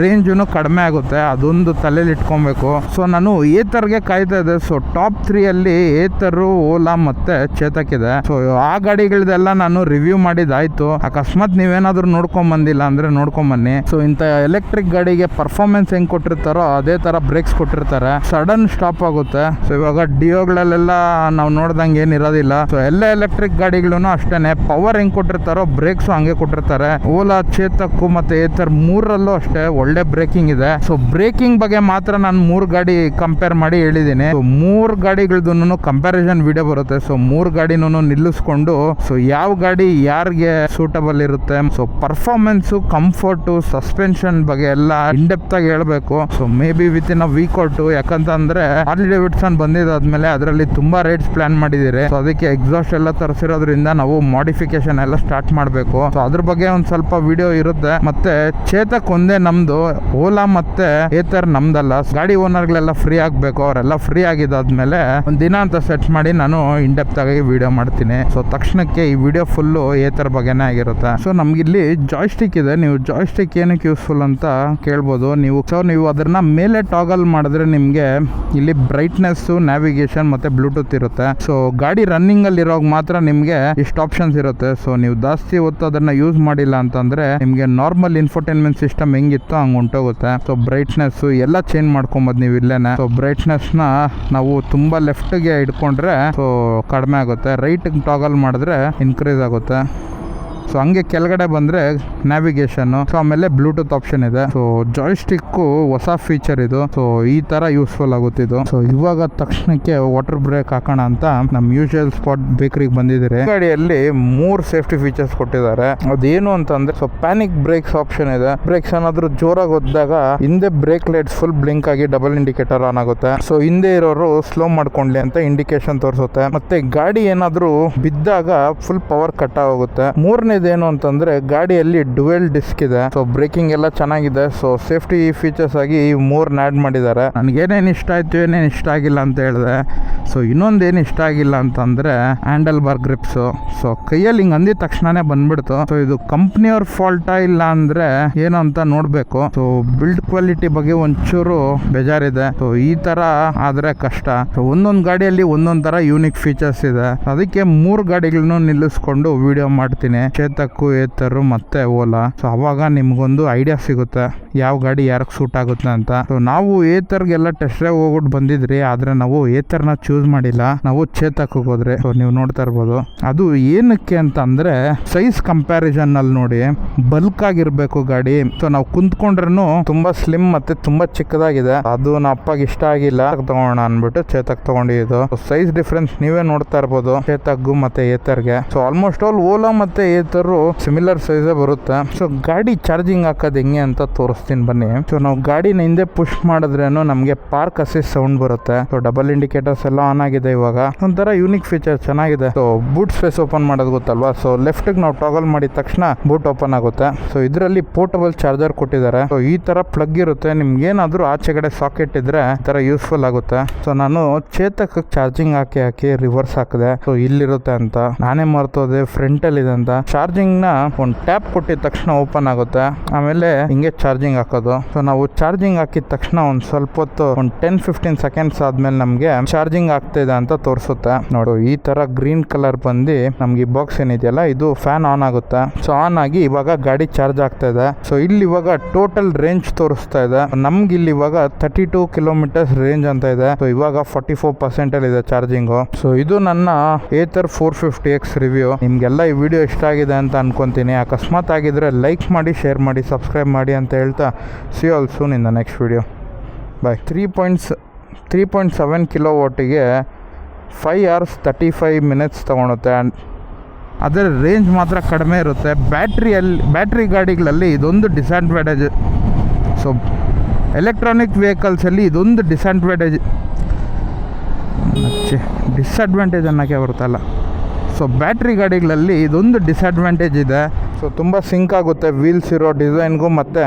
ರೇಂಜು ಕಡಿಮೆ ಆಗುತ್ತೆ, ಅದೊಂದು ತಲೆಯಲ್ಲಿ ಇಟ್ಕೊಬೇಕು. ಸೊ ನಾನು ಏತರ್ಗೆ ಕಾಯ್ತಾ ಇದ್ದೆ. ಸೊ ಟಾಪ್ ತ್ರೀಯಲ್ಲಿ ಏತರು, ಓಲಾ ಮತ್ತೆ ಚೇತಕ್ ಇದೆ ಸೊ ಆ ಗಾಡಿಗಳದೆಲ್ಲ ನಾನು ರಿವ್ಯೂ ಮಾಡಿದಾಯ್ತು. ಅಕಸ್ಮಾತ್ ನೀವೇನಾದ್ರೂ ನೋಡ್ಕೊಂಡ್ ಬಂದಿಲ್ಲ ಅಂದ್ರೆ ನೋಡ್ಕೊಂಡ್ ಬನ್ನಿ ಸೊ ಇಂಥ ಎಲೆಕ್ಟ್ರಿಕ್ ಗಾಡಿಗೆ ಪರ್ಫಾರ್ಮೆನ್ಸ್ ಹೆಂಗ್ ಕೊಟ್ಟಿರ್ತಾರೋ ಅದೇ ತರ ಬ್ರೇಕ್ಸ್ ಕೊಟ್ಟಿರ್ತಾರೆ. ಸಡನ್ ಸ್ಟಾಪ್ ಆಗುತ್ತೆ. ಸೊ ಇವಾಗ ಡಿಯೋಗಳಲ್ಲೆಲ್ಲ ನಾವು ನೋಡ್ದಂಗೆ ಏನಿರೋದಿಲ್ಲ. ಸೊ ಎಲ್ಲ ಎಲೆಕ್ಟ್ರಿಕ್ ಗಾಡಿಗಳೂ ಅಷ್ಟೇನೆ. ಪವರ್ ಹೆಂಗ್ ಕೊಟ್ಟಿರ್ತಾರೋ ಬ್ರೇಕ್ಸ್ ಹಂಗೆ ಕೊಟ್ಟಿರ್ತಾರೆ. ಓಲಾ ಚೇತಕ್ಕು ಮತ್ತೆ ಏತರ್ ಮೂರಲ್ಲೂ ಅಷ್ಟೇ. ಒಳ್ಳೆ ಬ್ರೇಕಿಂಗ್ ಇದೆ. ಸೊ ಬ್ರೇಕಿಂಗ್ ಬಗ್ಗೆ ಮಾತ್ರ ನಾನು ಮೂರು ಗಾಡಿ ಕಂಪೇರ್ ಮಾಡಿ ಹೇಳಿದ್ದೀನಿ ಮೂರ್ ಗಾಡಿಗಳದ್ದು ಕಂಪ್ಯಾರಿಸನ್ ವಿಡಿಯೋ ಬರುತ್ತೆ. ಸೊ ಮೂರು ಗಾಡಿನೂ ನಿಲ್ಲಿಸ್ಕೊಂಡು ಸೊ ಯಾವ ಗಾಡಿ ಯಾರಿಗೆ ಸೂಟಬಲ್ ಇರುತ್ತೆ? ಸೊ ಪರ್ಫಾರ್ಮೆನ್ಸ್ ಕಂಫರ್ಟು ಸಸ್ಪೆನ್ಷನ್ ಬಗ್ಗೆ ಎಲ್ಲ ಇಂಡೆಪ್ತ್ ಆಗಿ ಹೇಳ್ಬೇಕು. So maybe within a week two ಯಾಕಂತಂದ್ರೆ ಹಾರ್ಲಿ ಡೇವಿಡ್ಸನ್ ಬಂದಿದ್ದಾದ್ಮೇಲೆ ಅದರಲ್ಲಿ ತುಂಬಾ ರೇಟ್ಸ್ ಪ್ಲಾನ್ ಮಾಡಿದ್ದೀರಿ. ಸೊ ಅದಕ್ಕೆ ಎಕ್ಸಾಸ್ಟ್ ಎಲ್ಲ ತರಿಸಿರೋದ್ರಿಂದ ನಾವು ಮಾಡಿಫಿಕೇಶನ್ ಎಲ್ಲ ಸ್ಟಾರ್ಟ್ ಮಾಡಬೇಕು. ಸೊ ಅದ್ರ ಬಗ್ಗೆ ಒಂದು ಸ್ವಲ್ಪ ವಿಡಿಯೋ ಇರುತ್ತೆ. ಮತ್ತೆ, ಚೇತಕ್ ಒಂದೇ ನಮ್ದು ಓಲಾ ಮತ್ತೆ ಏತರ್ ನಮ್ದಲ್ಲ. ಗಾಡಿ ಓನರ್ಗಳೆಲ್ಲ ಫ್ರೀ ಆಗ್ಬೇಕು. ಅವರೆಲ್ಲ ಫ್ರೀ ಆಗಿದಾದ್ಮೇಲೆ ಒಂದ್ ದಿನ ಅಂತ ಸೆಟ್ ಮಾಡಿ ನಾನು ಇಂಡೆಪ್ತ್ ಆಗಿ ವಿಡಿಯೋ ಮಾಡ್ತೀನಿ. ಸೊ ತಕ್ಷಣಕ್ಕೆ ಈ ವಿಡಿಯೋ ಫುಲ್ಲು ಏತರ್ ಬಗ್ಗೆನೇ ಆಗಿರುತ್ತೆ. ಸೊ ನಮ್ಗಿಲ್ಲಿ ಜಾಯ್ಸ್ಟಿಕ್ ಇದೆ. ನೀವು ಜಾಯ್ಸ್ಟಿಕ್ ಏನಕ್ಕೆ ಯೂಸ್ಫುಲ್ ಅಂತ ಕೇಳ್ಬೋದು. ನೀವು ಸೊ ನೀವು ಅದನ್ನ ಮೇಲೆ ಟಾಗಲ್ ಮಾಡಿದ್ರೆ ನಿಮಗೆ ಇಲ್ಲಿ ಬ್ರೈಟ್ನೆಸ್ ನ್ಯಾವಿಗೇಷನ್ ಮತ್ತೆ ಬ್ಲೂಟೂತ್ ಇರುತ್ತೆ. ಸೊ ಗಾಡಿ ರನ್ನಿಂಗ್ ಅಲ್ಲಿ ಇರೋವಾಗ ಮಾತ್ರ ನಿಮಗೆ ಇಷ್ಟು ಆಪ್ಷನ್ಸ್ ಇರುತ್ತೆ. ಸೊ ನೀವು ಜಾಸ್ತಿ ಹೊತ್ತು ಅದನ್ನ ಯೂಸ್ ಮಾಡಿಲ್ಲ ಅಂತಂದ್ರೆ ನಿಮಗೆ ನಾರ್ಮಲ್ ಇನ್ಫೋಟೈನ್ಮೆಂಟ್ ಸಿಸ್ಟಮ್ ಹೆಂಗಿತ್ತು ಹಂಗೆ ಹೊಂಟೋಗುತ್ತೆ ಸೊ ಬ್ರೈಟ್ನೆಸ್ ಎಲ್ಲ ಚೇಂಜ್ ಮಾಡ್ಕೊಬೋದು ನೀವು ಇಲ್ಲೇನೆ. ಸೊ ಬ್ರೈಟ್ನೆಸ್ನ ನಾವು ತುಂಬಾ ಲೆಫ್ಟ್ಗೆ ಇಟ್ಕೊಂಡ್ರೆ ಸೊ ಕಡಿಮೆ ಆಗುತ್ತೆ. ರೈಟ್ ಟಾಗಲ್ ಮಾಡಿದ್ರೆ ಇನ್ಕ್ರೀಸ್ ಆಗುತ್ತೆ. ಸೊ ಹಂಗೆ ಕೆಳಗಡೆ ಬಂದರೆ ನ್ಯಾವಿಗೇಷನ್ ಸೊ ಆಮೇಲೆ ಬ್ಲೂಟೂತ್ ಆಪ್ಷನ್ ಇದೆ. ಸೊ ಜಾಯ್ಸ್ಟಿಕ್ ಹೊಸ ಫೀಚರ್ ಇದು. ಸೊ ಈ ತರ ಯೂಸ್ಫುಲ್ ಆಗುತ್ತಿದ್ದು ಸೊ ಇವಾಗ ತಕ್ಷಣಕ್ಕೆ ವಾಟರ್ ಬ್ರೇಕ್ ಹಾಕೋಣ ಅಂತ ನಮ್ಮ ಯೂಶುವಲ್ ಸ್ಪಾಟ್ ಬೇಕರಿಗೆ ಬಂದಿದ್ದಾರೆ. ಗಾಡಿಯಲ್ಲಿ ಮೂರ್ ಸೇಫ್ಟಿ ಫೀಚರ್ಸ್ ಕೊಟ್ಟಿದ್ದಾರೆ. ಅದೇನು ಅಂತಂದ್ರೆ ಸೊ ಪ್ಯಾನಿಕ್ ಬ್ರೇಕ್ಸ್ ಆಪ್ಷನ್ ಇದೆ. ಬ್ರೇಕ್ಸ್ ಏನಾದ್ರು ಜೋರಾಗಿ ಒದ್ದಾಗ ಹಿಂದೆ ಬ್ರೇಕ್ ಲೈಟ್ಸ್ ಫುಲ್ ಬ್ಲಿಂಕ್ ಆಗಿ ಡಬಲ್ ಇಂಡಿಕೇಟರ್ ಆನ್ ಆಗುತ್ತೆ. ಸೊ ಹಿಂದೆ ಇರೋರು ಸ್ಲೋ ಮಾಡ್ಕೊಂಡ್ಲಿ ಅಂತ ಇಂಡಿಕೇಶನ್ ತೋರಿಸುತ್ತೆ. ಮತ್ತೆ ಗಾಡಿ ಏನಾದ್ರೂ ಬಿದ್ದಾಗ ಫುಲ್ ಪವರ್ ಕಟ್ ಆಗೋಗುತ್ತೆ. ಮೂರನೇದೇನು ಅಂತಂದ್ರೆ ಗಾಡಿಯಲ್ಲಿ ಡುವೆಲ್ ಡಿಸ್ಕ್ ಇದೆ. ಸೊ ಬ್ರೇಕಿಂಗ್ ಎಲ್ಲ ಚೆನ್ನಾಗಿದೆ. ಸೊ ಸೇಫ್ಟಿ ಫೀಚರ್ಸ್ ಆಗಿ ಈ ಮೂರ್ನ ಆ್ಯಡ್ ಮಾಡಿದ್ದಾರೆ. ನನಗೆ ಏನೇನ್ ಇಷ್ಟ ಆಯ್ತು, ಏನೇನು ಇಷ್ಟ ಆಗಿಲ್ಲ ಅಂತ ಹೇಳಿದೆ ಸೊ ಇನ್ನೊಂದೇನು ಇಷ್ಟ ಆಗಿಲ್ಲ ಅಂತಂದ್ರೆ ಹ್ಯಾಂಡಲ್ ಬಾರ್ ಗ್ರಿಪ್ಸ್ ಸೊ ಕೈಯಲ್ಲಿ ಹಿಂಗೆ ಅಂದಿದ ತಕ್ಷಣನೇ ಬಂದ್ಬಿಡ್ತು. ಸೊ ಇದು ಕಂಪ್ನಿಯವ್ರ ಫಾಲ್ಟಾ ಇಲ್ಲ ಅಂದ್ರೆ ಏನು ಅಂತ ನೋಡಬೇಕು. ಸೊ ಬಿಲ್ಡ್ ಕ್ವಾಲಿಟಿ ಬಗ್ಗೆ ಒಂಚೂರು ಬೇಜಾರಿದೆ. ಸೊ ಈ ತರ ಆದ್ರೆ ಕಷ್ಟ. ಸೊ ಒಂದೊಂದು ಗಾಡಿಯಲ್ಲಿ ಒಂದೊಂದು ತರ ಯೂನಿಕ್ ಫೀಚರ್ಸ್ ಇದೆ. ಅದಕ್ಕೆ ಮೂರು ಗಾಡಿಗಳನ್ನು ನಿಲ್ಲಿಸ್ಕೊಂಡು ವಿಡಿಯೋ ಮಾಡ್ತೀನಿ. ಚೇತಕ್ಕು ಏತರು ಮತ್ತೆ ಓಲಾ. ಸೊ ಅವಾಗ ನಿಮ್ಗೊಂದು ಐಡಿಯಾ ಸಿಗುತ್ತೆ. ಯಾವ ಗಾಡಿ ಯಾರಿಗೆ ಸೂಟ್ ಆಗುತ್ತೆ ಅಂತ. ಸೊ ನಾವು ಏತರ್ಗೆಲ್ಲ ಟೆಸ್ಟ್ ಡ್ರೈವ್ ಹೋಗ್ಬಿಟ್ಟು ಬಂದಿದ್ರಿ. ಆದ್ರೆ ನಾವು ಏತರ್ನ ಚೂಸ್ ಮಾಡಿಲ್ಲ. ನಾವು ಚೇತಕ್ ಹೋಗೋದ್ರಿ. ಸೊ ನೀವು ನೋಡ್ತಾ ಇರ್ಬೋದು. ಅದು ಏನಕ್ಕೆ ಅಂತ ಅಂದ್ರೆ ಸೈಜ್ ಕಂಪ್ಯಾರಿಸನ್ ಅಲ್ಲಿ ನೋಡಿ ಬಲ್ಕ್ ಆಗಿರ್ಬೇಕು ಗಾಡಿ. ಸೊ ನಾವು ಕುಂತ್ಕೊಂಡ್ರು ತುಂಬಾ ಸ್ಲಿಮ್ ಮತ್ತೆ ತುಂಬಾ ಚಿಕ್ಕದಾಗಿದೆ. ಅದು ನಮ್ಮ ಅಪ್ಪಗೆ ಇಷ್ಟ ಆಗಿಲ್ಲ. ತಗೋಣ ಅನ್ಬಿಟ್ಟು ಚೇತಕ್ ತಗೊಂಡಿದ್ದು. ಸೈಜ್ ಡಿಫ್ರೆನ್ಸ್ ನೀವೇ ನೋಡ್ತಾ ಇರ್ಬೋದು. ಚೇತಕ್ಗು ಮತ್ತೆ ಏತರ್ಗೆ. ಸೊ ಆಲ್ಮೋಸ್ಟ್ ಆಲ್ ಓಲಾ ಮತ್ತೆ ಏತರು ಸಿಮಿಲರ್ ಸೈಜ್ ಬರುತ್ತೆ. ಸೊ ಗಾಡಿ ಚಾರ್ಜಿಂಗ್ ಹಾಕೋದು ಹೆಂಗೆ ಅಂತ ತೋರಿಸ್ತೀನಿ ಬನ್ನಿ. ಸೊ ನಾವು ಗಾಡಿನ ಹಿಂದೆ ಪುಷ್ ಮಾಡಿದ್ರೇನು ನಮಗೆ ಪಾರ್ಕ್ ಅಸಿಸ್ಟ್ ಸೌಂಡ್ ಬರುತ್ತೆ. ಸೊ ಡಬಲ್ ಇಂಡಿಕೇಟರ್ಸ್ ಎಲ್ಲ ಆನ್ ಆಗಿದೆ ಇವಾಗ. ಒಂಥರ ಯೂನಿಕ್ ಫೀಚರ್ ಚೆನ್ನಾಗಿದೆ. ಸೊ ಬೂಟ್ ಸ್ಪೇಸ್ ಓಪನ್ ಮಾಡೋದು ಗೊತ್ತಲ್ವಾ? ಸೊ ಲೆಫ್ಟ್ ನಾವು ಟಾಗಲ್ ಮಾಡಿದ ತಕ್ಷಣ ಬೂಟ್ ಓಪನ್ ಆಗುತ್ತೆ. ಸೊ ಇದರಲ್ಲಿ ಪೋರ್ಟಬಲ್ ಚಾರ್ಜರ್ ಕೊಟ್ಟಿದ್ದಾರೆ. ಸೊ ಈ ತರ ಪ್ಲಗ್ ಇರುತ್ತೆ. ನಿಮ್ಗೆ ಏನಾದರೂ ಆಚೆ ಕಡೆ ಸಾಕೆಟ್ ಇದ್ರೆ ಈ ತರ ಯೂಸ್ಫುಲ್ ಆಗುತ್ತೆ. ಸೊ ನಾನು ಚೇತಕ್ ಚಾರ್ಜಿಂಗ್ ಹಾಕಿ ಹಾಕಿ ರಿವರ್ಸ್ ಹಾಕಿದೆ. ಸೊ ಇಲ್ಲಿರುತ್ತೆ ಅಂತ. ನಾನೇ ಮರ್ತೋದೆ ಫ್ರಂಟ್ ಅಲ್ಲಿ ಇದೆ ಅಂತ ಚಾರ್ಜಿಂಗ್ನ ಒಂದು ಟ್ಯಾಪ್ ಕೊಟ್ಟಿದ ತಕ್ಷಣ ಓಪನ್ ಆಗುತ್ತೆ. ಆಮೇಲೆ ಹಿಂಗೆ ಚಾರ್ಜಿಂಗ್ ಹಾಕೋದು. ಸೊ ನಾವು ಚಾರ್ಜಿಂಗ್ ಹಾಕಿದ ತಕ್ಷಣ ಒಂದು ಸ್ವಲ್ಪ ಹೊತ್ತು, ಒಂದು ಟೆನ್, ಫಿಫ್ಟೀನ್ ಸೆಕೆಂಡ್ಸ್ ಆದ್ಮೇಲೆ ನಮಗೆ ಚಾರ್ಜಿಂಗ್ ಆಗ್ತಾ ಇದೆ ಅಂತ ತೋರಿಸುತ್ತೆ. ನೋಡು, ಈ ತರ ಗ್ರೀನ್ ಕಲರ್ ಬಂದು ನಮ್ಗೆ ಈ ಬಾಕ್ಸ್ ಏನಿದೆಯಲ್ಲ, ಇದು ಫ್ಯಾನ್ ಆನ್ ಆಗುತ್ತೆ. ಸೊ ಆನ್ ಆಗಿ ಇವಾಗ ಗಾಡಿ ಚಾರ್ಜ್ ಆಗ್ತಾ ಇದೆ. ಸೊ ಇಲ್ಲಿ ಇವಾಗ ಟೋಟಲ್ ರೇಂಜ್ ತೋರಿಸ್ತಾ ಇದೆ. ನಮ್ಗೆ ಇಲ್ಲಿ ಇವಾಗ ತರ್ಟಿ ಟೂ ಕಿಲೋಮೀಟರ್ಸ್ ರೇಂಜ್ ಅಂತ ಇದೆ. ಸೊ ಇವಾಗ ಫಾರ್ಟಿ ಫೋರ್ ಪರ್ಸೆಂಟ್ ಅಲ್ಲಿ ಇದೆ ಚಾರ್ಜಿಂಗು. ಸೊ ಇದು ನನ್ನ Ather four fifty X review. ನಿಮ್ಗೆಲ್ಲ ಈ ವಿಡಿಯೋ ಇಷ್ಟ ಆಗಿದೆ ಅಂತ ಅನ್ಕೊಂತೀನಿ. ಅಕಸ್ಮಾತ್ ಆಗಿದ್ರೆ ಲೈಕ್ ಮಾಡಿ ಶೇರ್ ಮಾಡಿ ಸಬ್ಸ್ಕ್ರೈಬ್ ಮಾಡಿ ಅಂತ ಹೇಳ್ತಾ see all soon in the next video bye three points three point seven kilo ಓಟಿಗೆ five hours thirty five minutes ತೊಗೊಳುತ್ತೆ. And ಅದರ ರೇಂಜ್ ಮಾತ್ರ ಕಡಿಮೆ ಇರುತ್ತೆ. ಬ್ಯಾಟ್ರಿಯಲ್ಲಿ ಬ್ಯಾಟ್ರಿ ಗಾಡಿಗಳಲ್ಲಿ ಇದೊಂದು ಡಿಸ್ಅಡ್ವಾಂಟೇಜ್ ಸೊ ಎಲೆಕ್ಟ್ರಾನಿಕ್ ವೆಹಿಕಲ್ಸಲ್ಲಿ ಇದೊಂದು ಡಿಸ್ಅಡ್ವಾಂಟೇಜ್ ಡಿಸ್ಅಡ್ವಾಂಟೇಜ್ ಅನ್ನೋಕ್ಕೆ ಬರುತ್ತಲ್ಲ. ಸೊ ಬ್ಯಾಟ್ರಿ ಗಾಡಿಗಳಲ್ಲಿ ಇದೊಂದು ಡಿಸ್ಅಡ್ವಾಂಟೇಜ್ ಇದೆ. ಸೊ ತುಂಬ ಸಿಂಕ್ ಆಗುತ್ತೆ ವೀಲ್ಸ್ ಇರೋ ಡಿಸೈನ್ಗೂ ಮತ್ತು